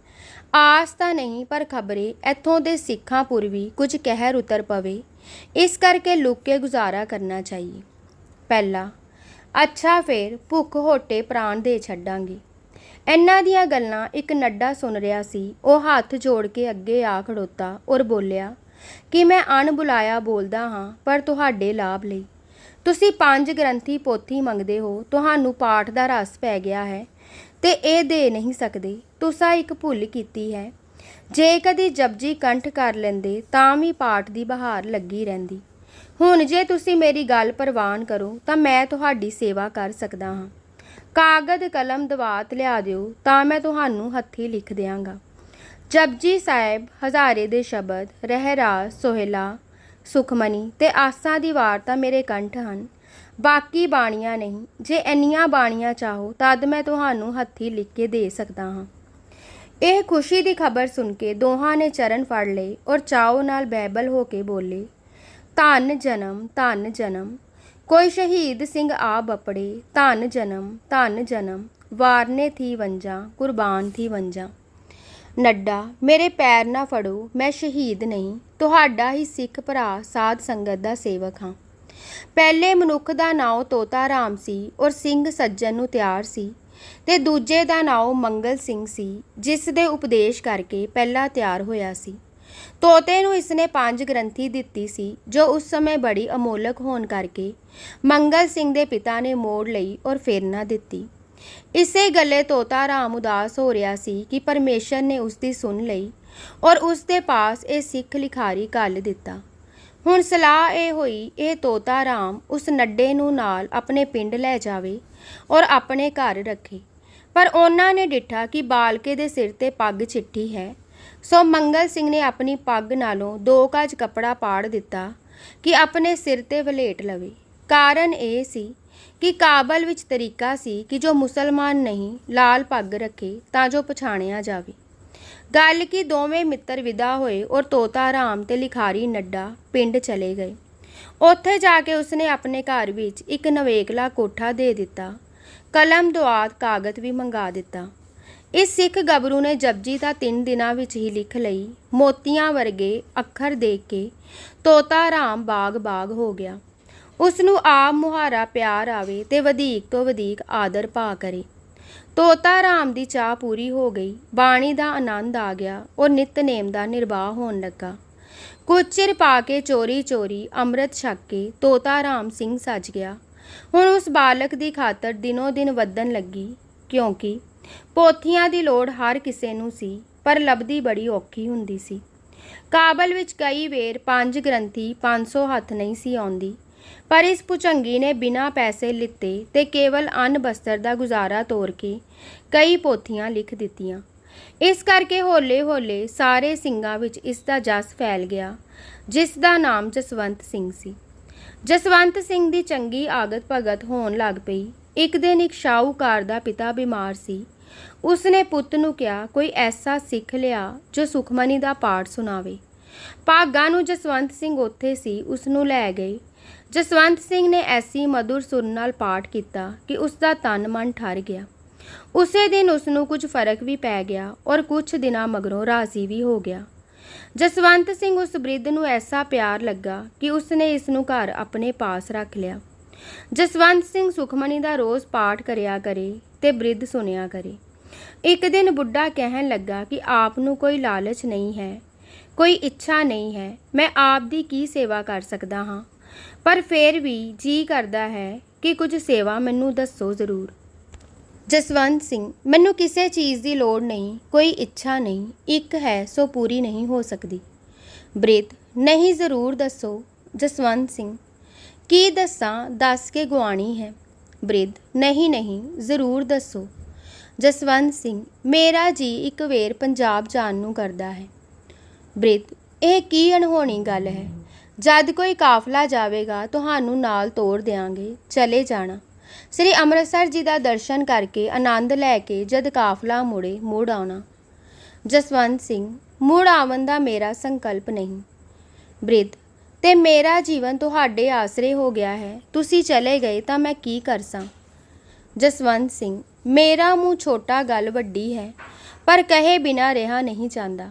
ਆਸ ਤਾਂ ਨਹੀਂ, ਪਰ ਖਬਰੇ ਇੱਥੋਂ ਦੇ ਸਿੱਖਾਂ ਪੁਰਵੀ ਕੁਝ ਕਹਿਰ ਉਤਰ ਪਵੇ। ਇਸ ਕਰਕੇ ਲੁੱਕ ਕੇ ਗੁਜ਼ਾਰਾ ਕਰਨਾ ਚਾਹੀਏ। ਪਹਿਲਾ ਅੱਛਾ, ਫੇਰ ਭੁੱਖ ਹੋਟੇ ਪ੍ਰਾਣ ਦੇ ਛੱਡਾਂਗੀ। ਇਹਨਾਂ ਦੀਆਂ ਗੱਲਾਂ ਇੱਕ ਨੱਡਾ ਸੁਣ ਰਿਹਾ ਸੀ। ਉਹ ਹੱਥ ਜੋੜ ਕੇ ਅੱਗੇ ਆ ਖੜੋਤਾ ਔਰ ਬੋਲਿਆ, ਕਿ ਮੈਂ ਅਣ ਬੁਲਾਇਆ ਬੋਲਦਾ ਹਾਂ, ਪਰ ਤੁਹਾਡੇ ਲਾਭ ਲਈ। ਤੁਸੀਂ ਪੰਜ ਗ੍ਰੰਥੀ ਪੋਥੀ ਮੰਗਦੇ ਹੋ, ਤੁਹਾਨੂੰ ਪਾਠ ਦਾ ਰਸ ਪੈ ਗਿਆ ਹੈ ਤੇ ਇਹ ਦੇ ਨਹੀਂ ਸਕਦੇ। ਤੁਸੀਂ ਇੱਕ ਭੁੱਲ ਕੀਤੀ ਹੈ। ਜੇ ਕਦੀ ਜਪਜੀ ਕੰਠ ਕਰ ਲੈਂਦੇ, ਤਾਂ ਵੀ ਪਾਠ ਦੀ ਬਹਾਰ ਲੱਗੀ ਰਹਿੰਦੀ। ਹੁਣ ਜੇ ਤੁਸੀਂ ਮੇਰੀ ਗੱਲ ਪ੍ਰਵਾਨ ਕਰੋ, ਤਾਂ ਮੈਂ ਤੁਹਾਡੀ ਸੇਵਾ ਕਰ ਸਕਦਾ ਹਾਂ। ਕਾਗਜ਼ ਕਲਮ ਦਵਾਤ ਲਿਆ ਦਿਓ, ਤਾਂ ਮੈਂ ਤੁਹਾਨੂੰ ਹੱਥੀਂ ਲਿਖ ਦਿਆਂਗਾ। ਜਪਜੀ ਸਾਹਿਬ, ਹਜ਼ਾਰੇ ਦੇ ਸ਼ਬਦ ਰਹਿਰਾਸ ਸੋਹਿਲਾ, ਸੁਖਮਨੀ ਤੇ ਆਸਾਂ ਦੀ ਵਾਰਤਾ ਮੇਰੇ ਕੰਠ ਹਨ। ਬਾਕੀ ਬਾਣੀਆਂ ਨਹੀਂ, ਜੇ ਇੰਨੀਆਂ ਬਾਣੀਆਂ ਚਾਹੋ, ਤਦ ਮੈਂ ਤੁਹਾਨੂੰ ਹੱਥੀਂ ਲਿਖ ਕੇ ਦੇ ਸਕਦਾ ਹਾਂ। ਇਹ ਖੁਸ਼ੀ ਦੀ ਖਬਰ ਸੁਣ ਕੇ ਦੋਹਾਂ ਨੇ ਚਰਨ ਫੜ ਲਏ ਔਰ ਚਾਓ ਨਾਲ ਬਹਿਬਲ ਹੋ ਕੇ ਬੋਲੇ ਧੰਨ ਜਨਮ ਧੰਨ ਜਨਮ। ਕੋਈ ਸ਼ਹੀਦ ਸਿੰਘ ਆ ਬਪੜੇ ਧੰਨ ਜਨਮ ਧੰਨ ਜਨਮ। ਵਾਰਨੇ ਥੀ ਵੰਜਾ, ਕੁਰਬਾਨ ਥੀ ਵੰਜਾਂ। ਨੱਡਾ, ਮੇਰੇ ਪੈਰ ਨਾ ਫੜੋ, ਮੈਂ ਸ਼ਹੀਦ ਨਹੀਂ। ਤੁਹਾਡਾ ਹੀ ਸਿੱਖ ਭਰਾ, ਸਾਧ ਸੰਗਤ ਦਾ ਸੇਵਕ ਹਾਂ। ਪਹਿਲੇ ਮਨੁੱਖ ਦਾ ਨਾਉ ਤੋਤਾ ਰਾਮ ਸੀ, ਔਰ ਸਿੰਘ ਸੱਜਣ ਨੂੰ ਤਿਆਰ ਸੀ। ਤੇ ਦੂਜੇ ਦਾ ਨਾਉ ਮੰਗਲ ਸਿੰਘ ਸੀ, ਜਿਸ ਦੇ ਉਪਦੇਸ਼ ਕਰਕੇ ਪਹਿਲਾ ਤਿਆਰ ਹੋਇਆ ਸੀ। ਤੋਤੇ ਨੂੰ ਇਸਨੇ ਪੰਜ ਗ੍ਰੰਥੀ ਦਿੱਤੀ ਸੀ, ਜੋ ਉਸ ਸਮੇਂ ਬੜੀ ਅਮੋਲਕ ਹੋਣ ਕਰਕੇ ਮੰਗਲ ਸਿੰਘ ਦੇ ਪਿਤਾ ਨੇ ਮੋੜ ਲਈ ਔਰ ਫੇਰ ਨਾ ਦਿੱਤੀ। ਇਸੇ ਗੱਲੇ ਤੋਤਾ ਰਾਮ ਉਦਾਸ ਹੋ ਰਿਹਾ ਸੀ ਕਿ ਪਰਮੇਸ਼ਰ ਨੇ ਉਸ ਦੀ ਸੁਣ ਲਈ ਔਰ ਉਸ ਦੇ ਪਾਸ ਇਹ ਸਿੱਖ ਲਿਖਾਰੀ ਕੱਲ ਦਿੱਤਾ। ਹੁਣ ਸਲਾਹ ਇਹ ਹੋਈ, ਇਹ ਤੋਤਾ ਰਾਮ ਉਸ ਨੱਡੇ ਨੂੰ ਨਾਲ ਆਪਣੇ ਪਿੰਡ ਲੈ ਜਾਵੇ ਔਰ ਆਪਣੇ ਘਰ ਰੱਖੇ। ਪਰ ਉਹਨਾਂ ਨੇ ਡਿੱਠਾ ਕਿ ਬਾਲਕੇ ਦੇ ਸਿਰ ਤੇ ਪੱਗ ਚਿੱਟੀ ਹੈ। ਸੋ ਮੰਗਲ ਸਿੰਘ ਨੇ ਆਪਣੀ ਪੱਗ ਨਾਲੋਂ ਦੋ ਗਜ ਕੱਪੜਾ ਪਾੜ ਦਿੱਤਾ ਕਿ ਆਪਣੇ ਸਿਰ ਤੇ ਵਲੇਟ ਲਵੇ। ਕਾਰਨ ਇਹ ਸੀ ਕਿ ਕਾਬਲ ਵਿੱਚ ਤਰੀਕਾ ਸੀ ਕਿ ਜੋ ਮੁਸਲਮਾਨ ਨਹੀਂ, ਲਾਲ ਪੱਗ ਰੱਖੇ ਤਾਂ ਜੋ ਪਛਾਣਿਆ ਜਾਵੇ। ਗੱਲ ਕੀ ਦੋਵੇਂ ਮਿੱਤਰ ਵਿਦਾ ਹੋਏ ਔਰ ਤੋਤਾ ਰਾਮ ਤੇ ਲਿਖਾਰੀ ਨੱਡਾ ਪਿੰਡ ਚਲੇ ਗਏ। ਉੱਥੇ ਜਾ ਕੇ ਉਸਨੇ ਆਪਣੇ ਘਰ ਵਿੱਚ ਇੱਕ ਨਵੇਕਲਾ ਕੋਠਾ ਦੇ ਦਿੱਤਾ। ਕਲਮ, ਦੁਆਤ ਕਾਗਜ਼ ਵੀ ਮੰਗਾ ਦਿੱਤਾ। ਇਸ ਸਿੱਖ ਗੱਭਰੂ ਨੇ ਜਪਜੀ ਤਾਂ ਤਿੰਨ ਦਿਨਾਂ ਵਿੱਚ ਹੀ ਲਿਖ ਲਈ, ਮੋਤੀਆਂ ਵਰਗੇ ਅੱਖਰ ਦੇਖ ਕੇ ਤੋਤਾ ਰਾਮ ਬਾਗ-ਬਾਗ ਹੋ ਗਿਆ। ਉਸ ਨੂੰ ਆਪ ਮੁਹਾਰਾ ਪਿਆਰ ਆਵੇ ਤੇ ਵਧੇਕ ਤੋਂ ਵਧੇਕ ਆਦਰ ਪਾ ਕਰੇ। ਤੋਤਾ ਰਾਮ ਦੀ ਚਾਹ ਪੂਰੀ ਹੋ ਗਈ, ਬਾਣੀ ਦਾ ਆਨੰਦ ਆ ਗਿਆ ਔਰ ਨਿਤਨੇਮ ਦਾ ਨਿਰਵਾਹ ਹੋਣ ਲੱਗਾ। ਕੁਝ ਚਿਰ ਪਾ ਕੇ ਚੋਰੀ ਚੋਰੀ ਅੰਮ੍ਰਿਤ ਛਕ ਕੇ ਤੋਤਾ ਰਾਮ ਸਿੰਘ ਸੱਜ ਗਿਆ। ਹੁਣ ਉਸ ਬਾਲਕ ਦੀ ਖਾਤਰ ਦਿਨੋ ਦਿਨ ਵਧਣ ਲੱਗੀ, ਕਿਉਂਕਿ ਪੋਥੀਆਂ ਦੀ ਲੋੜ ਹਰ ਕਿਸੇ ਨੂੰ ਸੀ, ਪਰ ਲੱਭਦੀ ਬੜੀ ਔਖੀ ਹੁੰਦੀ ਸੀ। ਕਾਬਲ ਵਿੱਚ ਕਈ ਵੇਰ ਪੰਜ ਗ੍ਰੰਥੀ 500 ਹੱਥ ਨਹੀਂ ਸੀ ਆਉਂਦੀ, ਪਰ ਇਸ ਪੁਚੰਗੀ ਨੇ ਬਿਨਾਂ ਪੈਸੇ ਲਿੱਤੇ ਤੇ ਕੇਵਲ ਅੰਨ ਬਸਤਰ ਦਾ ਗੁਜ਼ਾਰਾ ਤੋਰ ਕੇ ਕਈ ਪੋਥੀਆਂ ਲਿਖ ਦਿੱਤੀਆਂ। ਇਸ ਕਰਕੇ ਹੌਲੇ ਹੌਲੇ ਸਾਰੇ ਸਿੰਘਾਂ ਵਿੱਚ ਇਸ ਦਾ ਜਸ ਫੈਲ ਗਿਆ, ਜਿਸ ਦਾ ਨਾਮ ਜਸਵੰਤ ਸਿੰਘ ਸੀ। ਜਸਵੰਤ ਸਿੰਘ ਦੀ ਚੰਗੀ ਆਦਤ ਭਗਤ ਹੋਣ ਲੱਗ ਪਈ ਇੱਕ ਦਿਨ ਇੱਕ ਸ਼ਾਹੂਕਾਰ ਦਾ ਪਿਤਾ ਬਿਮਾਰ ਸੀ। ਉਸਨੇ ਪੁੱਤ ਨੂੰ ਕਿਹਾ, ਕੋਈ ਐਸਾ ਸਿੱਖ ਲਿਆ ਜੋ ਸੁਖਮਨੀ ਦਾ ਪਾਠ ਸੁਣਾਵੇ। ਭਾਗਾ ਨੂੰ ਜਸਵੰਤ ਸਿੰਘ ਉੱਥੇ ਸੀ, ਉਸ ਨੂੰ ਲੈ ਗਏ। ਜਸਵੰਤ ਸਿੰਘ ਨੇ ਐਸੀ ਮధుਰ ਸੁਰ ਨਾਲ ਪਾਠ ਕੀਤਾ ਕਿ ਉਸ ਦਾ ਤਨ ਮਨ ਠਰ ਗਿਆ। ਉਸੇ ਦਿਨ ਉਸ ਨੂੰ ਕੁਝ ਫ਼ਰਕ ਵੀ ਪੈ ਗਿਆ ਔਰ ਕੁਝ ਦਿਨਾਂ ਮਗਰੋਂ ਰਾਜ਼ੀ ਵੀ ਹੋ ਗਿਆ। ਜਸਵੰਤ ਸਿੰਘ ਉਸ ਬ੍ਰਿਧ ਨੂੰ ਐਸਾ ਪਿਆਰ ਲੱਗਾ ਕਿ ਉਸ ਨੇ ਇਸ ਨੂੰ ਘਰ ਆਪਣੇ ਪਾਸ ਰੱਖ ਲਿਆ। ਜਸਵੰਤ ਸਿੰਘ ਸੁਖਮਨੀ ਦਾ ਰੋਜ਼ ਪਾਠ ਕਰਿਆ ਕਰੇ ਤੇ ਬ੍ਰਿਧ ਸੁਨਿਆ ਕਰੇ। ਇੱਕ ਦਿਨ ਬੁੱਢਾ ਕਹਿਣ ਲੱਗਾ ਕਿ ਆਪ ਨੂੰ ਕੋਈ ਲਾਲਚ ਨਹੀਂ ਹੈ, ਕੋਈ ਇੱਛਾ ਨਹੀਂ ਹੈ, ਮੈਂ ਆਪ ਦੀ ਕੀ ਸੇਵਾ ਕਰ ਸਕਦਾ ਹਾਂ? ਪਰ ਫੇਰ ਵੀ ਜੀ ਕਰਦਾ ਹੈ ਕਿ ਕੁਝ ਸੇਵਾ ਮੈਨੂੰ ਦੱਸੋ ਜ਼ਰੂਰ। ਜਸਵੰਤ ਸਿੰਘ, ਮੈਨੂੰ ਕਿਸੇ ਚੀਜ਼ ਦੀ ਲੋੜ ਨਹੀਂ, ਕੋਈ ਇੱਛਾ ਨਹੀਂ, ਇੱਕ ਹੈ ਸੋ ਪੂਰੀ ਨਹੀਂ ਹੋ ਸਕਦੀ। ਬ੍ਰਿਤ ਨਹੀਂ ਜ਼ਰੂਰ ਦੱਸੋ। ਜਸਵੰਤ ਸਿੰਘ ਕੀ ਦੱਸਾਂ, ਦੱਸ ਕੇ ਗੁਆਣੀ ਹੈ। ਬ੍ਰਿਧ, ਨਹੀਂ ਨਹੀਂ, ਜ਼ਰੂਰ ਦੱਸੋ। ਜਸਵੰਤ ਸਿੰਘ, ਮੇਰਾ ਜੀ ਇੱਕ ਵੇਰ ਪੰਜਾਬ ਜਾਣ ਨੂੰ ਕਰਦਾ ਹੈ। ਬ੍ਰਿਧ, ਇਹ ਕੀ ਅਣਹੋਣੀ ਗੱਲ ਹੈ? ਜਦ ਕੋਈ ਕਾਫਲਾ ਜਾਵੇਗਾ, ਤੁਹਾਨੂੰ ਨਾਲ ਤੋੜ ਦਿਆਂਗੇ, ਚਲੇ ਜਾਣਾ। ਸ੍ਰੀ ਅੰਮ੍ਰਿਤਸਰ ਜੀ ਦਾ ਦਰਸ਼ਨ ਕਰਕੇ ਆਨੰਦ ਲੈ ਕੇ ਜਦ ਕਾਫਲਾ ਮੁੜੇ, ਮੁੜ ਆਉਣਾ। ਜਸਵੰਤ ਸਿੰਘ, ਮੁੜ ਆਵਨ ਦਾ ਮੇਰਾ ਸੰਕਲਪ ਨਹੀਂ। ਬ੍ਰਿਧ ਤੇ ਮੇਰਾ ਜੀਵਨ ਤੁਹਾਡੇ ਆਸਰੇ ਹੋ ਗਿਆ ਹੈ। ਤੁਸੀਂ ਚਲੇ ਗਏ ਤਾਂ ਮੈਂ ਕੀ ਕਰ ਸਾਂ ਜਸਵੰਤ ਸਿੰਘ, ਮੇਰਾ ਮੂੰਹ ਛੋਟਾ ਗੱਲ ਵੱਡੀ ਹੈ, ਪਰ ਕਹੇ ਬਿਨਾ ਰਿਹਾ ਨਹੀਂ ਜਾਂਦਾ।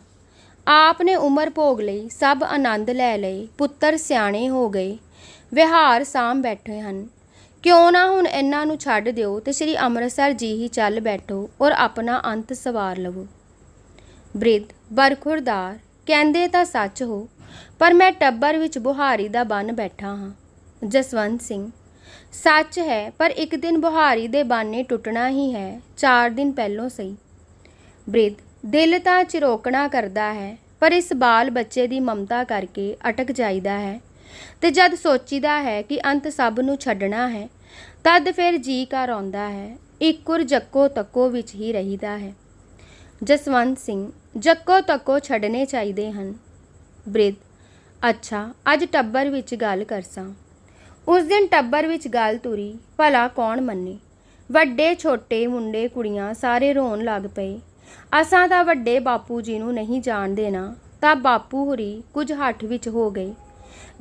ਆਪ ਨੇ ਉਮਰ ਭੋਗ ਲਈ ਸਭ ਆਨੰਦ ਲੈ ਲਏ, ਪੁੱਤਰ ਸਿਆਣੇ ਹੋ ਗਏ, ਵਿਹਾਰ ਸਾਂਭ ਬੈਠੇ ਹਨ। ਕਿਉਂ ਨਾ ਹੁਣ ਇਹਨਾਂ ਨੂੰ ਛੱਡ ਦਿਓ ਤੇ ਸ੍ਰੀ ਅੰਮ੍ਰਿਤਸਰ ਜੀ ਹੀ ਚੱਲ ਬੈਠੋ ਔਰ ਆਪਣਾ ਅੰਤ ਸਵਾਰ ਲਵੋ। ਬ੍ਰਿਧ ਬਰਖੁਰਦਾਰ, ਕਹਿੰਦੇ ਤਾਂ ਸੱਚ ਹੋ ਪਰ ਮੈਂ ਟੱਬਰ ਵਿੱਚ ਬੁਹਾਰੀ ਦਾ ਬਨ ਬੈਠਾ ਹਾਂ। ਜਸਵੰਤ ਸਿੰਘ, ਸੱਚ ਹੈ, ਪਰ ਇੱਕ ਦਿਨ ਬੁਹਾਰੀ ਦੇ ਬਾਨੇ ਟੁੱਟਣਾ ਹੀ ਹੈ, ਚਾਰ ਦਿਨ ਪਹਿਲੋਂ ਸਹੀ। ਬ੍ਰਿਧ, ਦਿਲ ਤਾਂ ਚਿਰੋਕਣਾ ਕਰਦਾ ਹੈ, ਪਰ ਇਸ ਬਾਲ ਬੱਚੇ ਦੀ ਮਮਤਾ ਕਰਕੇ ਅਟਕ ਜਾਈਦਾ ਹੈ। ਤੇ ਜਦ ਸੋਚੀਦਾ ਹੈ ਕਿ ਅੰਤ ਸਭ ਨੂੰ ਛੱਡਣਾ ਹੈ, ਤਦ ਫਿਰ ਜੀ ਕਰ ਆਉਂਦਾ ਹੈ ਇੱਕੁਰ ਜੱਕੋ ਤੱਕੋ ਵਿੱਚ ਹੀ ਰਹੀਦਾ ਹੈ। ਜਸਵੰਤ ਸਿੰਘ, ਜੱਕੋ ਤੱਕੋ ਛੱਡਣੇ ਚਾਹੀਦੇ ਹਨ। ਬ੍ਰਿਧ ਅੱਛਾ, ਅੱਜ ਟੱਬਰ ਵਿੱਚ ਗੱਲ ਕਰਸਾਂ। ਉਸ ਦਿਨ ਟੱਬਰ ਵਿੱਚ ਗੱਲ ਤੁਰੀ, ਭਲਾ ਕੌਣ ਮੰਨੇ? ਵੱਡੇ, ਛੋਟੇ ਮੁੰਡੇ, ਕੁੜੀਆਂ ਸਾਰੇ ਰੋਣ ਲੱਗ ਪਏ। ਅਸਾਂ ਤਾਂ ਵੱਡੇ ਬਾਪੂ ਜੀ ਨੂੰ ਨਹੀਂ ਜਾਣ ਦੇਣਾ, ਤਾਂ ਬਾਪੂ ਹੁਰੀ ਕੁਝ ਹੱਠ ਵਿੱਚ ਹੋ ਗਏ।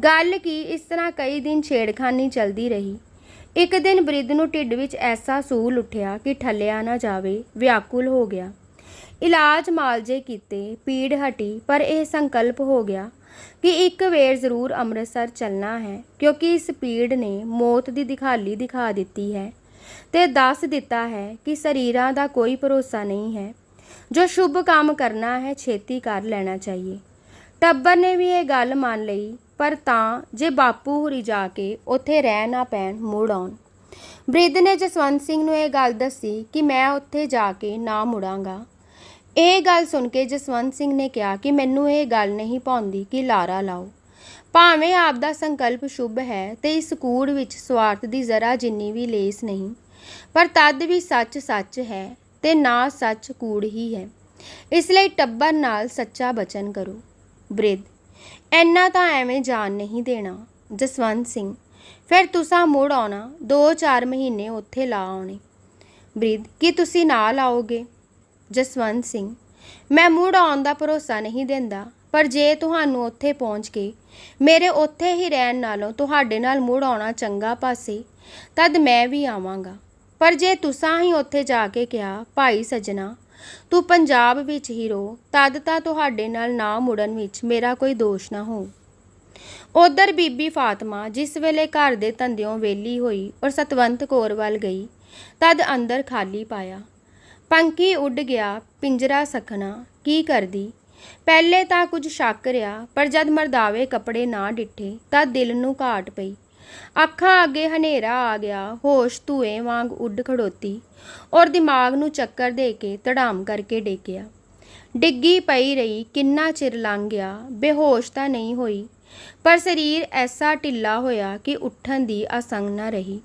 ਗੱਲ ਕੀ ਇਸ ਤਰ੍ਹਾਂ ਕਈ ਦਿਨ ਛੇੜਖਾਨੀ ਚੱਲਦੀ ਰਹੀ। ਇੱਕ ਦਿਨ ਬ੍ਰਿਧ ਨੂੰ ਢਿੱਡ ਵਿੱਚ ਐਸਾ ਸੂਲ ਉੱਠਿਆ ਕਿ ਠੱਲਿਆ ਨਾ ਜਾਵੇ, ਵਿਆਕੁਲ ਹੋ ਗਿਆ। ਇਲਾਜ ਮਾਲਜੇ ਕੀਤੇ, ਪੀੜ ਹਟੀ, ਪਰ ਇਹ ਸੰਕਲਪ ਹੋ ਗਿਆ ਕਿ ਇੱਕ ਵੇਰ ਜ਼ਰੂਰ ਅੰਮ੍ਰਿਤਸਰ ਚੱਲਣਾ ਹੈ, ਕਿਉਂਕਿ ਇਸ ਪੀੜ ਨੇ ਮੌਤ ਦੀ ਦਿਖਾਲੀ ਦਿਖਾ ਦਿੱਤੀ ਹੈ ਤੇ ਦੱਸ ਦਿੱਤਾ ਹੈ ਕਿ ਸਰੀਰਾਂ ਦਾ ਕੋਈ ਭਰੋਸਾ ਨਹੀਂ ਹੈ। ਜੋ ਸ਼ੁਭ ਕੰਮ ਕਰਨਾ ਹੈ, ਛੇਤੀ ਕਰ ਲੈਣਾ ਚਾਹੀਏ। ਟੱਬਰ ਨੇ ਵੀ ਇਹ ਗੱਲ ਮੰਨ ਲਈ, ਪਰ ਤਾਂ ਜੇ ਬਾਪੂ ਹੁਰੀ ਜਾ ਕੇ ਉੱਥੇ ਰਹਿ ਨਾ ਪੈਣ, ਮੁੜ ਆਉਣ। ਬ੍ਰਿਧ ਨੇ ਜਸਵੰਤ ਸਿੰਘ ਨੂੰ ਇਹ ਗੱਲ ਦੱਸੀ ਕਿ ਮੈਂ ਉੱਥੇ ਜਾ ਕੇ ਨਾ ਮੁੜਾਂਗਾ। ਇਹ ਗੱਲ ਸੁਣ ਕੇ ਜਸਵੰਤ ਸਿੰਘ ਨੇ ਕਿਹਾ ਕਿ ਮੈਨੂੰ ਇਹ ਗੱਲ ਨਹੀਂ ਪਾਉਂਦੀ ਕਿ ਲਾਰਾ ਲਾਓ। ਭਾਵੇਂ ਆਪ ਦਾ ਸੰਕਲਪ ਸ਼ੁਭ ਹੈ ਤੇ ਇਸ ਕੂੜ ਵਿੱਚ ਸਵਾਰਥ ਦੀ ਜ਼ਰਾ ਜਿੰਨੀ ਵੀ ਲੇਸ ਨਹੀਂ, ਪਰ ਤਦ ਵੀ ਸੱਚ ਸੱਚ ਹੈ ਤੇ ਨਾ ਸੱਚ ਕੂੜ ਹੀ ਹੈ। ਇਸ ਲਈ ਟੱਬਰ ਨਾਲ ਸੱਚਾ ਬਚਨ ਕਰੋ। ਬ੍ਰਿਧ ਐਨਾ ਤਾਂ ਐਵੇਂ ਜਾਣ ਨਹੀਂ ਦੇਣਾ, ਜਸਵੰਤ ਸਿੰਘ, ਫਿਰ ਤੁਸਾਂ ਮੁੜ ਆਉਣਾ 2-4 ਮਹੀਨੇ ਉੱਥੇ ਲਾ ਆਉਣੇ। ਬ੍ਰਿਧ, ਕੀ ਤੁਸੀਂ ਨਾਲ ਆਓਗੇ ਜਸਵੰਤ ਸਿੰਘ, ਮੈਂ ਮੁੜ ਆਉਣ ਦਾ ਭਰੋਸਾ ਨਹੀਂ ਦਿੰਦਾ, ਪਰ ਜੇ ਤੁਹਾਨੂੰ ਉੱਥੇ ਪਹੁੰਚ ਕੇ ਮੇਰੇ ਉੱਥੇ ਹੀ ਰਹਿਣ ਨਾਲੋਂ ਤੁਹਾਡੇ ਨਾਲ ਮੁੜ ਆਉਣਾ ਚੰਗਾ ਪਾਸੇ, ਤਦ ਮੈਂ ਵੀ ਆਵਾਂਗਾ। ਪਰ ਜੇ ਤੁਸਾਂ ਹੀ ਉੱਥੇ ਜਾ ਕੇ ਕਿਹਾ, ਭਾਈ ਸਜਣਾ, ਤੂੰ ਪੰਜਾਬ ਵਿੱਚ ਹੀ ਰੋ ਤਦ ਤਾਂ ਤੁਹਾਡੇ ਨਾਲ ਨਾ ਮੁੜਨ ਵਿੱਚ ਮੇਰਾ ਕੋਈ ਦੋਸ਼ ਨਾ ਹੋ ਉਧਰ ਬੀਬੀ ਫਾਤਮਾ ਜਿਸ ਵੇਲੇ ਘਰ ਦੇ ਧੰਦਿਓਂ ਵੇਲੀ ਹੋਈ ਔਰ ਸਤਵੰਤ ਕੌਰ ਵੱਲ ਗਈ, ਤਦ ਅੰਦਰ ਖਾਲੀ ਪਾਇਆ। ਪੰਖੀ ਉੱਡ ਗਿਆ, ਪਿੰਜਰਾ ਸਖਣਾ, ਕੀ ਕਰਦੀ? ਪਹਿਲੇ ਤਾਂ ਕੁਝ ਸ਼ੱਕ ਰਿਹਾ, ਪਰ ਜਦ ਮਰਦਾਵੇ ਕੱਪੜੇ ਨਾ ਡਿੱਠੇ, ਤਾਂ ਦਿਲ ਨੂੰ ਘਾਟ ਪਈ। ਅੱਖਾਂ ਅੱਗੇ ਹਨੇਰਾ ਆ ਗਿਆ, ਹੋਸ਼ ਧੂਏ ਵਾਂਗ ਉੱਡ ਖੜੋਤੀ। ਔਰ ਦਿਮਾਗ ਨੂੰ ਚੱਕਰ ਦੇ ਕੇ ਤੜਾਮ ਕਰਕੇ ਡੇਕਿਆ। ਡਿੱਗੀ ਪਈ ਰਹੀ, ਕਿੰਨਾ ਚਿਰ ਲੰਘ ਗਿਆ, ਬੇਹੋਸ਼ ਤਾਂ ਨਹੀਂ ਹੋਈ। ਪਰ ਸਰੀਰ ਐਸਾ ਢਿੱਲਾ ਹੋਇਆ ਕਿ ਉੱਠਣ ਦੀ ਆਸੰਗ ਨਾ ਰਹੀ।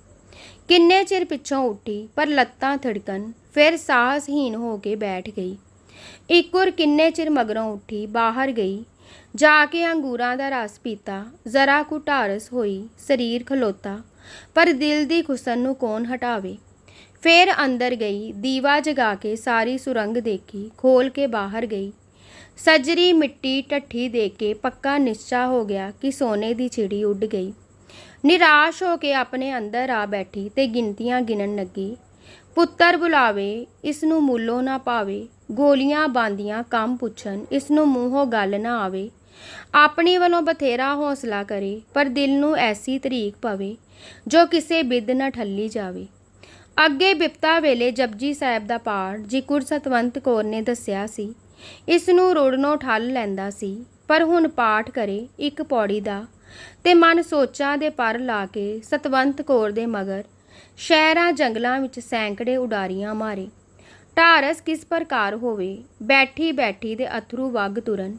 ਕਿੰਨੇ ਚਿਰ ਪਿੱਛੋਂ ਉੱਠੀ, ਪਰ ਲੱਤਾਂ ਥੜਕਣ, ਫਿਰ ਸਾਹਸਹੀਨ ਹੋ ਕੇ ਬੈਠ ਗਈ। ਇੱਕ ਔਰ ਕਿੰਨੇ ਚਿਰ ਮਗਰੋਂ ਉੱਠੀ, ਬਾਹਰ ਗਈ। ਜਾ ਕੇ ਅੰਗੂਰਾਂ ਦਾ ਰਸ ਪੀਤਾ, ਜ਼ਰਾ ਕੁਟਾਰਸ ਹੋਈ, ਸਰੀਰ ਖਲੋਤਾ, ਪਰ ਦਿਲ ਦੀ ਖੁਸਨ ਨੂੰ ਕੌਣ ਹਟਾਵੇ? ਫੇਰ ਅੰਦਰ ਗਈ, ਦੀਵਾ ਜਗਾ ਕੇ ਸਾਰੀ ਸੁਰੰਗ ਦੇਖੀ, ਖੋਲ ਕੇ ਬਾਹਰ ਗਈ। ਸਜਰੀ ਮਿੱਟੀ ਟੱਠੀ ਦੇਖ ਕੇ ਪੱਕਾ ਨਿਸ਼ਚਾ ਹੋ ਗਿਆ ਕਿ ਸੋਨੇ ਦੀ ਚਿੜੀ ਉੱਡ ਗਈ। ਨਿਰਾਸ਼ ਹੋ ਕੇ ਆਪਣੇ ਅੰਦਰ ਆ ਬੈਠੀ ਤੇ ਗਿਣਤੀਆਂ ਗਿਣਨ ਲੱਗੀ। ਪੁੱਤਰ ਬੁਲਾਵੇ ਇਸ ਨੂੰ ਮੁੱਲੋਂ ਨਾ ਪਾਵੇ, ਗੋਲੀਆਂ ਬਾਂਦੀਆਂ ਕੰਮ ਪੁੱਛਣ ਇਸ ਨੂੰ ਮੂੰਹੋਂ ਗੱਲ ਨਾ ਆਵੇ। ਆਪਣੀ ਵੱਲੋਂ ਬਥੇਰਾ ਹੌਸਲਾ ਕਰੇ, ਪਰ ਦਿਲ ਨੂੰ ਐਸੀ ਤਰੀਕ ਪਵੇ, ਜੋ ਕਿਸੇ ਬਿੱਦ ਨਾ ਠੱਲੀ ਜਾਵੇ। ਅੱਗੇ ਬਿਪਤਾ ਵੇਲੇ ਜਪਜੀ ਸਾਹਿਬ ਦਾ ਪਾਠ ਜਿਕੁਰ ਸਤਵੰਤ ਕੌਰ ਨੇ ਦੱਸਿਆ ਸੀ। ਇਸ ਨੂੰ ਰੋੜਨੋਂ ਠੱਲ ਲੈਂਦਾ ਸੀ, ਪਰ ਹੁਣ ਪਾਠ ਕਰੇ ਇੱਕ ਪੌੜੀ ਦਾ ਤੇ ਮਨ ਸੋਚਾਂ ਦੇ ਪਰ ਲਾ ਕੇ ਸਤਵੰਤ ਕੌਰ ਦੇ ਮਗਰ ਸ਼ਹਿਰਾਂ ਜੰਗਲਾਂ ਵਿੱਚ ਸੈਂਕੜੇ ਉਡਾਰੀਆਂ ਮਾਰੇ। ਢਾਰਸ ਕਿਸ ਪ੍ਰਕਾਰ ਹੋਵੇ, ਬੈਠੀ ਬੈਠੀ ਦੇ ਅਥਰੂ ਵਗ ਤੁਰਨ।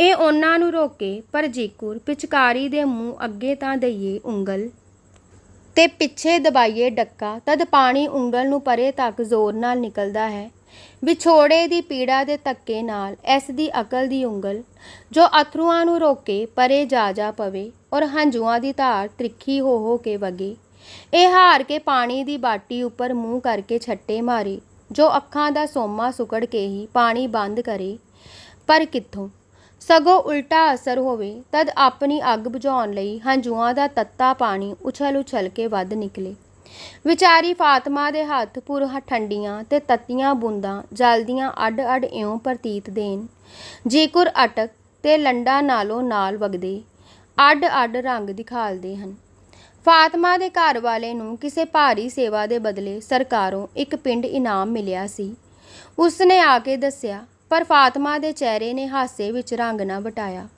ਇਹ ਉਹਨਾਂ ਨੂੰ ਰੋਕੇ, ਪਰ ਜੀਕੁਰ ਪਿਚਕਾਰੀ ਦੇ ਮੂੰਹ ਅੱਗੇ ਤਾਂ ਦਈਏ ਉਂਗਲ ਤੇ ਪਿੱਛੇ ਦਬਾਈਏ ਡੱਕਾ, ਤਦ ਪਾਣੀ ਉਂਗਲ ਨੂੰ ਪਰੇ ਤੱਕ ਜ਼ੋਰ ਨਾਲ ਨਿਕਲਦਾ ਹੈ। ਵਿਛੋੜੇ ਦੀ ਪੀੜਾ ਦੇ ਧੱਕੇ ਨਾਲ ਇਸ ਦੀ ਅਕਲ ਦੀ ਉਂਗਲ, ਜੋ ਅਥਰੂਆਂ ਨੂੰ ਰੋਕੇ ਪਰੇ ਜਾ ਜਾ ਪਵੇ ਔਰ ਹੰਝੂਆਂ ਦੀ ਧਾਰ ਤ੍ਰਿਖੀ ਹੋ ਹੋ ਕੇ ਵਗੇ, ਇਹ ਹਾਰ ਕੇ ਪਾਣੀ ਦੀ ਬਾਟੀ ਉੱਪਰ ਮੂੰਹ ਕਰਕੇ ਛੱਟੇ ਮਾਰੇ, ਜੋ ਅੱਖਾਂ ਦਾ ਸੋਮਾ ਸੁਕੜ ਕੇ ਹੀ ਪਾਣੀ ਬੰਦ ਕਰੇ। ਪਰ ਕਿੱਥੋਂ? ਸਗੋਂ ਉਲਟਾ ਅਸਰ ਹੋਵੇ, ਤਦ ਆਪਣੀ ਅੱਗ ਬੁਝਾਉਣ ਲਈ ਹੰਝੂਆਂ ਦਾ ਤੱਤਾ ਪਾਣੀ ਉਛਲ ਉਛਲ ਕੇ ਵੱਧ ਨਿਕਲੇ। ਵਿਚਾਰੀ ਫਾਤਮਾ ਦੇ ਹੱਥ ਪੁਰ ਠੰਡੀਆਂ ਤੇ ਤੱਤੀਆਂ ਬੂੰਦਾਂ ਜਲਦੀਆਂ ਅੱਡ ਅੱਡ ਇਉਂ ਪ੍ਰਤੀਤ ਦੇਣ। ਜੇਕੁਰ ਅਟਕ ਤੇ ਲੰਡਾ ਨਾਲੋਂ ਨਾਲ ਵਗਦੇ, ਅੱਡ ਅੱਡ ਰੰਗ ਦਿਖਾਲਦੇ ਹਨ। ਫਾਤਮਾ ਦੇ ਘਰ ਵਾਲੇ ਨੂੰ ਕਿਸੇ ਭਾਰੀ ਸੇਵਾ ਦੇ ਬਦਲੇ ਸਰਕਾਰੋਂ ਇੱਕ ਪਿੰਡ ਇਨਾਮ ਮਿਲਿਆ ਸੀ। ਉਸਨੇ ਆ ਕੇ ਦੱਸਿਆ, ਪਰ ਫਾਤਮਾ ਦੇ ਚਿਹਰੇ ਨੇ ਹਾਸੇ ਵਿੱਚ ਰੰਗ ਨਾ ਵਟਾਇਆ।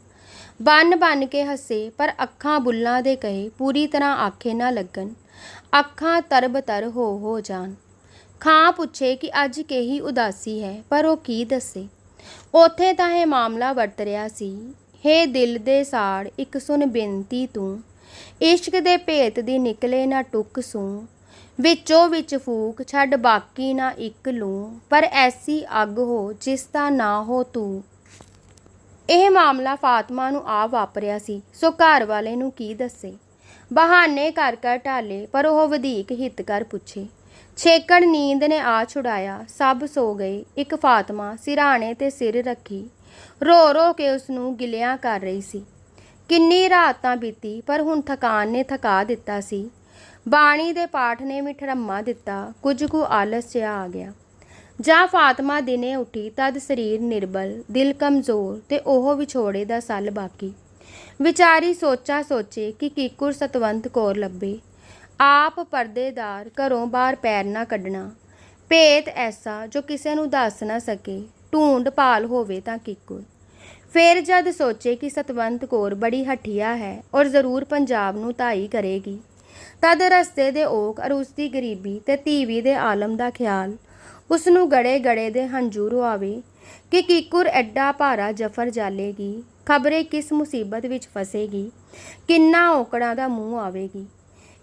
ਬੰਨ ਬੰਨ ਕੇ ਹੱਸੇ, ਪਰ ਅੱਖਾਂ ਬੁੱਲਾਂ ਦੇ ਕਹੇ ਪੂਰੀ ਤਰ੍ਹਾਂ ਆਖੇ ਨਾ ਲੱਗਣ। ਅੱਖਾਂ ਤਰਬਤਰ ਹੋ ਹੋ ਜਾਣ। ਖਾਂ ਪੁੱਛੇ ਕਿ ਅੱਜ ਕਿਹੀ ਉਦਾਸੀ ਹੈ, ਪਰ ਉਹ ਕੀ ਦੱਸੇ? ਉਥੇ ਤਾਂ ਇਹ ਮਾਮਲਾ ਵਰਤ ਰਿਹਾ ਸੀ। ਹੇ ਦਿਲ ਦੇ ਸਾੜ, ਇੱਕ ਸੁਣ ਬੇਨਤੀ ਤੂੰ। ਇਸ਼ਕ ਦੇ ਭੇਤ ਦੀ ਨਿਕਲੇ ਨਾ ਟੁੱਕ ਸੂ। ਵਿੱਚੋਂ ਵਿੱਚ ਫੂਕ, ਛੱਡ ਬਾਕੀ ਨਾ ਇੱਕ ਲੂ। ਪਰ ਐਸੀ ਅੱਗ ਹੋ, ਜਿਸ ਦਾ ਨਾ ਹੋ ਤੂੰ। ਇਹ ਮਾਮਲਾ ਫਾਤਮਾ ਨੂੰ ਆ ਵਾਪਰਿਆ ਸੀ। ਸੋ ਘਰ ਵਾਲੇ ਨੂੰ ਕੀ ਦੱਸੇ? ਬਹਾਨੇ ਕਰ ਕਰ ਢਾਲੇ, ਪਰ ਉਹ ਵਧੇਕ ਹਿੱਤ ਕਰ ਪੁੱਛੇ। ਛੇਕੜ ਨੀਂਦ ਨੇ ਆ ਛੁਡਾਇਆ, ਸਭ ਸੋ ਗਏ। ਇੱਕ ਫਾਤਮਾ ਸਿਰਾਣੇ ਤੇ ਸਿਰ ਰੱਖੀ। ਰੋ ਰੋ ਕੇ ਉਸ ਨੂੰ ਗਿਲਿਆਂ ਕਰ ਰਹੀ ਸੀ। ਕਿੰਨੀ ਰਾਤਾਂ ਬੀਤੀ, ਪਰ ਹੁਣ ਥਕਾਨ ਨੇ ਥਕਾ ਦਿੱਤਾ ਸੀ। ਬਾਣੀ ਦੇ ਪਾਠ ਨੇ ਵੀ ਠਰਮਾ ਦਿੱਤਾ, ਕੁਝ ਕੁ ਆਲਸ ਜਿਹਾ ਆ ਗਿਆ। ਜਾਂ ਫਾਤਮਾ ਦਿਨੇ ਉੱਠੀ, ਤਦ ਸਰੀਰ ਨਿਰਬਲ, ਦਿਲ ਕਮਜ਼ੋਰ ਤੇ ਉਹ ਵਿਛੋੜੇ ਦਾ ਸੱਲ ਬਾਕੀ। ਵਿਚਾਰੀ ਸੋਚਾ ਸੋਚੇ ਕਿ ਕੀਕੁਰ ਸਤਵੰਤ ਕੌਰ ਲੱਭੇ। ਆਪ ਪਰਦੇਦਾਰ ਘਰੋਂ ਬਾਹਰ ਪੈਰ ਨਾ ਕੱਢਣਾ। ਭੇਤ ਐਸਾ ਜੋ ਕਿਸੇ ਨੂੰ ਦੱਸ ਨਾ ਸਕੇ, ਢੂੰਡ ਭਾਲ ਹੋਵੇ ਤਾਂ ਕੀਕੁਰ। ਫਿਰ ਜਦ ਸੋਚੇ ਕਿ ਸਤਵੰਤ ਕੌਰ ਬੜੀ ਹਠੀਆ ਹੈ ਔਰ ਜ਼ਰੂਰ ਪੰਜਾਬ ਨੂੰ ਧਾਈ ਕਰੇਗੀ, ਤਦ ਰਸਤੇ ਦੇ ਓਕ ਅਰ ਉਸ ਦੀ ਗਰੀਬੀ ਤੇ ਧੀਵੀ ਦੇ ਆਲਮ ਦਾ ਖਿਆਲ ਉਸ ਨੂੰ ਗੜੇ ਗੜੇ ਦੇ ਹੰਝੂ ਰੁਆਵੇ ਕਿ ਕੀਕੁਰ ਐਡਾ ਭਾਰਾ ਜਫਰ ਜਾਲੇਗੀ। ਖਬਰੇ ਕਿਸ ਮੁਸੀਬਤ ਵਿੱਚ ਫਸੇਗੀ? ਕਿੰਨਾ ਔਕੜਾਂ ਦਾ ਮੂੰਹ ਆਵੇਗੀ?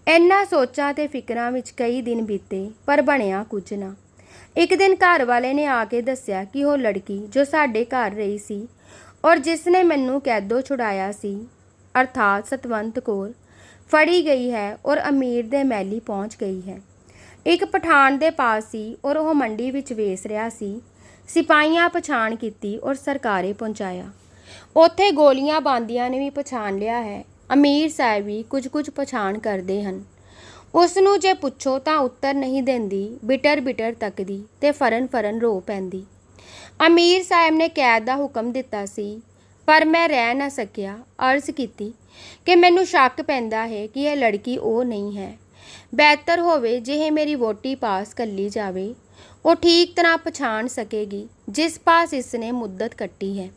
ਇੰਨਾ ਸੋਚਾਂ ਤੇ ਫਿਕਰਾਂ ਵਿੱਚ ਕਈ ਦਿਨ ਬੀਤੇ, ਪਰ ਬਣਿਆ ਕੁਝ ਨਾ। ਇੱਕ ਦਿਨ ਘਰ ਵਾਲੇ ਨੇ ਆ ਕੇ ਦੱਸਿਆ ਕਿ ਉਹ ਲੜਕੀ ਜੋ ਸਾਡੇ ਘਰ ਰਹੀ ਸੀ ਔਰ ਜਿਸ ਨੇ ਮੈਨੂੰ ਕੈਦੋ ਛੁਡਾਇਆ ਸੀ, ਅਰਥਾਤ ਸਤਵੰਤ ਕੌਰ ਫੜੀ ਗਈ ਹੈ ਔਰ ਅਮੀਰ ਦੇ ਮੈਲੀ ਪਹੁੰਚ ਗਈ ਹੈ। ਇੱਕ ਪਠਾਨ ਦੇ ਪਾਸ ਸੀ ਔਰ ਉਹ ਮੰਡੀ ਵਿੱਚ ਵੇਚ ਰਿਹਾ ਸੀ, ਸਿਪਾਹੀਆਂ ਪਛਾਣ ਕੀਤੀ ਔਰ ਸਰਕਾਰੇ ਪਹੁੰਚਾਇਆ। ਉੱਥੇ ਗੋਲੀਆਂ ਬਾਂਦੀਆਂ ਨੇ ਵੀ ਪਛਾਣ ਲਿਆ ਹੈ। ਅਮੀਰ ਸਾਹਿਬ ਵੀ ਕੁਝ ਕੁਝ ਪਛਾਣ ਕਰਦੇ ਹਨ। ਉਸ ਨੂੰ ਜੇ ਪੁੱਛੋ ਤਾਂ ਉੱਤਰ ਨਹੀਂ ਦਿੰਦੀ, ਬਿਟਰ ਬਿਟਰ ਤੱਕਦੀ ਤੇ ਫਰਨ ਫਰਨ ਰੋ ਪੈਂਦੀ। ਅਮੀਰ ਸਾਹਿਬ ਨੇ ਕੈਦ ਦਾ ਹੁਕਮ ਦਿੱਤਾ ਸੀ, ਪਰ ਮੈਂ ਰਹਿ ਨਾ ਸਕਿਆ। ਅਰਜ਼ ਕੀਤੀ ਕਿ ਮੈਨੂੰ ਸ਼ੱਕ ਪੈਂਦਾ ਹੈ ਕਿ ਇਹ ਲੜਕੀ ਉਹ ਨਹੀਂ ਹੈ। ਬਿਹਤਰ ਹੋਵੇ ਜੇ ਇਹ ਮੇਰੀ ਵੋਟੀ ਪਾਸ ਕੱਲੀ ਜਾਵੇ, ਉਹ ਠੀਕ ਤਰ੍ਹਾਂ ਪਛਾਣ ਸਕੇਗੀ, ਜਿਸ ਪਾਸ ਇਸ ਨੇ ਮੁੱਦਤ ਕੱਟੀ ਹੈ।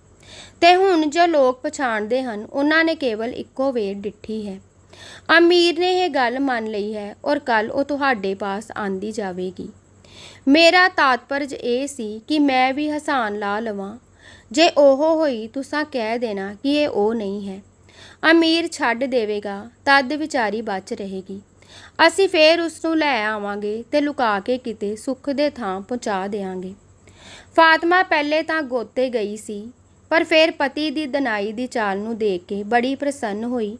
ਤੇ ਹੁਣ ਜੋ ਲੋਕ ਪਛਾਣਦੇ ਹਨ, ਉਹਨਾਂ ਨੇ ਕੇਵਲ ਇੱਕੋ ਵੇਰ ਡਿੱਠੀ ਹੈ। ਅਮੀਰ ਨੇ ਇਹ ਗੱਲ ਮੰਨ ਲਈ ਹੈ ਔਰ ਕੱਲ ਉਹ ਤੁਹਾਡੇ ਪਾਸ ਆਂਦੀ ਜਾਵੇਗੀ। ਮੇਰਾ ਤਾਤਪਰਜ ਇਹ ਸੀ ਕਿ ਮੈਂ ਵੀ ਹਸਾਨ ਲਾ ਲਵਾਂ। ਜੇ ਉਹ ਹੋਈ, ਤੁਸੀਂ ਕਹਿ ਦੇਣਾ ਕਿ ਇਹ ਉਹ ਨਹੀਂ ਹੈ। ਅਮੀਰ ਛੱਡ ਦੇਵੇਗਾ, ਤਦ ਵਿਚਾਰੀ ਬਚ ਰਹੇਗੀ। ਅਸੀਂ ਫੇਰ ਉਸ ਨੂੰ ਲੈ ਆਵਾਂਗੇ ਤੇ ਲੁਕਾ ਕੇ ਕਿਤੇ ਸੁੱਖ ਦੇ ਥਾਂ ਪਹੁੰਚਾ ਦੇਵਾਂਗੇ ਫਾਤਮਾ ਪਹਿਲੇ ਤਾਂ ਗੋਤੇ ਗਈ ਸੀ ਪਰ ਫਿਰ ਪਤੀ ਦੀ ਦਨਾਈ ਦੀ ਚਾਲ ਨੂੰ ਦੇਖ ਕੇ ਬੜੀ ਪ੍ਰਸੰਨ ਹੋਈ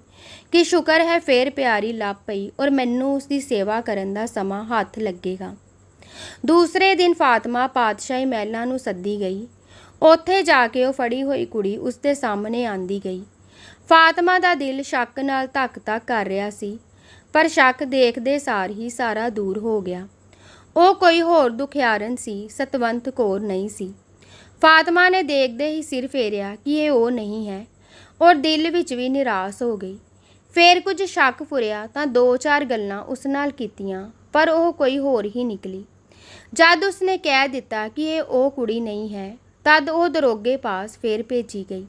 ਕਿ ਸ਼ੁਕਰ ਹੈ ਫੇਰ ਪਿਆਰੀ ਲੱਭ ਪਈ ਔਰ ਮੈਨੂੰ ਉਸ ਦੀ ਸੇਵਾ ਕਰਨ ਦਾ ਸਮਾਂ ਹੱਥ ਲੱਗੇਗਾ। ਦੂਸਰੇ ਦਿਨ ਫਾਤਮਾ ਪਾਤਸ਼ਾਹੀ ਮਹਿਲਾਂ ਨੂੰ ਸੱਦੀ ਗਈ। ਉੱਥੇ ਜਾ ਕੇ ਉਹ ਫੜੀ ਹੋਈ ਕੁੜੀ ਉਸ ਦੇ ਸਾਹਮਣੇ ਆਂਦੀ ਗਈ। ਫਾਤਮਾ ਦਾ ਦਿਲ ਸ਼ੱਕ ਨਾਲ ਧੱਕ-ਧੱਕ ਕਰ ਰਿਹਾ ਸੀ, ਪਰ ਸ਼ੱਕ ਦੇਖਦੇ ਸਾਰ ਹੀ ਸਾਰਾ ਦੂਰ ਹੋ ਗਿਆ। ਉਹ ਕੋਈ ਹੋਰ ਦੁਖਿਆਰਨ ਸੀ, ਸਤਵੰਤ ਕੌਰ ਨਹੀਂ ਸੀ। ਫਾਤਮਾ ਨੇ ਦੇਖਦੇ ਹੀ ਸਿਰ ਫੇਰਿਆ ਕਿ ਇਹ ਉਹ ਨਹੀਂ ਹੈ ਔਰ ਦਿਲ ਵਿੱਚ ਵੀ ਨਿਰਾਸ਼ ਹੋ ਗਈ। ਫੇਰ ਕੁਝ ਸ਼ੱਕ ਫੁਰਿਆ ਤਾਂ ਦੋ ਚਾਰ ਗੱਲਾਂ ਉਸ ਨਾਲ ਕੀਤੀਆਂ, ਪਰ ਉਹ ਕੋਈ ਹੋਰ ਹੀ ਨਿਕਲੀ। ਜਦ ਉਸਨੇ ਕਹਿ ਦਿੱਤਾ ਕਿ ਇਹ ਉਹ ਕੁੜੀ ਨਹੀਂ ਹੈ, ਤਦ ਉਹ ਦਰੋਗੇ ਪਾਸ ਫੇਰ ਭੇਜੀ ਗਈ।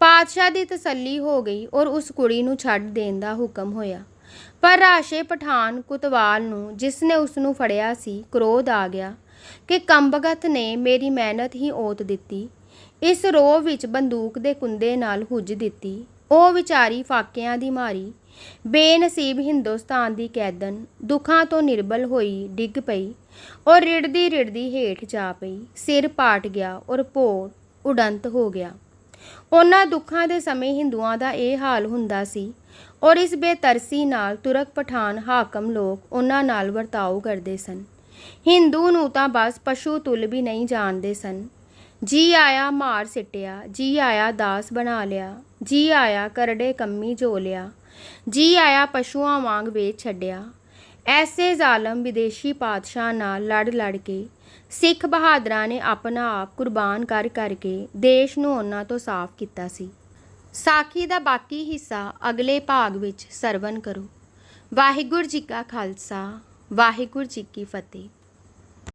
ਪਾਤਸ਼ਾਹ ਦੀ ਤਸੱਲੀ ਹੋ ਗਈ ਔਰ ਉਸ ਕੁੜੀ ਨੂੰ ਛੱਡ ਦੇਣ ਦਾ ਹੁਕਮ ਹੋਇਆ। ਪਰ ਰਾਸ਼ੇ ਪਠਾਨ ਕੁਤਵਾਲ ਨੂੰ ਜਿਸ ਨੇ ਉਸ ਨੂੰ ਫੜਿਆ ਸੀ, ਕ੍ਰੋਧ ਆ ਗਿਆ। ਕਿ ਕੰਬਗਤ ਨੇ ਮੇਰੀ ਮਿਹਨਤ ਹੀ ਓਤ ਦਿੱਤੀ। ਇਸ ਰੋਹ ਵਿੱਚ ਬੰਦੂਕ ਦੇ ਕੁੰਦੇ ਨਾਲ ਹੁੱਜ ਦਿੱਤੀ। ਉਹ ਵਿਚਾਰੀ ਫਾਕਿਆਂ ਦੀ ਮਾਰੀ। ਬੇਨਸੀਬ ਹਿੰਦੁਸਤਾਨ ਦੀ ਕੈਦਨ ਦੁੱਖਾਂ ਤੋਂ ਨਿਰਬਲ ਹੋਈ ਡਿੱਗ ਪਈ। ਔਰ ਰਿੜਦੀ ਰਿੜਦੀ ਹੇਠ ਜਾ ਪਈ। ਸਿਰ ਪਾਟ ਗਿਆ ਔਰ ਭੋਰ ਉਡੰਤ ਹੋ ਗਿਆ। ਉਹਨਾਂ ਦੁੱਖਾਂ ਦੇ ਸਮੇਂ ਹਿੰਦੂਆਂ ਦਾ ਇਹ ਹਾਲ ਹੁੰਦਾ ਸੀ ਔਰ ਇਸ ਬੇਤਰਸੀ ਨਾਲ ਤੁਰਕ ਪਠਾਨ ਹਾਕਮ ਲੋਕ ਉਹਨਾਂ ਨਾਲ ਵਰਤਾਓ ਕਰਦੇ ਸਨ। ਹਿੰਦੂ ਨੂੰ ਤਾਂ ਬਸ ਪਸ਼ੂ ਤੁਲ ਵੀ ਨਹੀਂ ਜਾਣਦੇ ਸਨ। ਜੀ ਆਇਆ ਮਾਰ ਸਿੱਟਿਆ, ਜੀ ਆਇਆ ਦਾਸ ਬਣਾ ਲਿਆ, ਜੀ ਆਇਆ ਕਰੜੇ ਕੰਮੀ ਜੋ ਲਿਆ ਜੀ ਆਇਆ ਪਸ਼ੂਆਂ ਵਾਂਗ ਵੇਚ ਛੱਡਿਆ। ਐਸੇ ਜ਼ਾਲਮ ਵਿਦੇਸ਼ੀ ਪਾਤਸ਼ਾਹ ਨਾਲ ਲੜ ਲੜ ਕੇ ਸਿੱਖ ਬਹਾਦਰਾਂ ਨੇ ਆਪਣਾ ਆਪ ਕੁਰਬਾਨ ਕਰ ਕਰਕੇ ਦੇਸ਼ ਨੂੰ ਉਹਨਾਂ ਤੋਂ ਸਾਫ਼ ਕੀਤਾ ਸੀ। ਸਾਖੀ ਦਾ ਬਾਕੀ ਹਿੱਸਾ ਅਗਲੇ ਭਾਗ ਵਿੱਚ ਸਰਵਨ ਕਰੋ। ਵਾਹਿਗੁਰੂ ਜੀ ਕਾ ਖਾਲਸਾ, ਵਾਹਿਗੁਰੂ ਜੀ ਕੀ ਫਤਿਹ।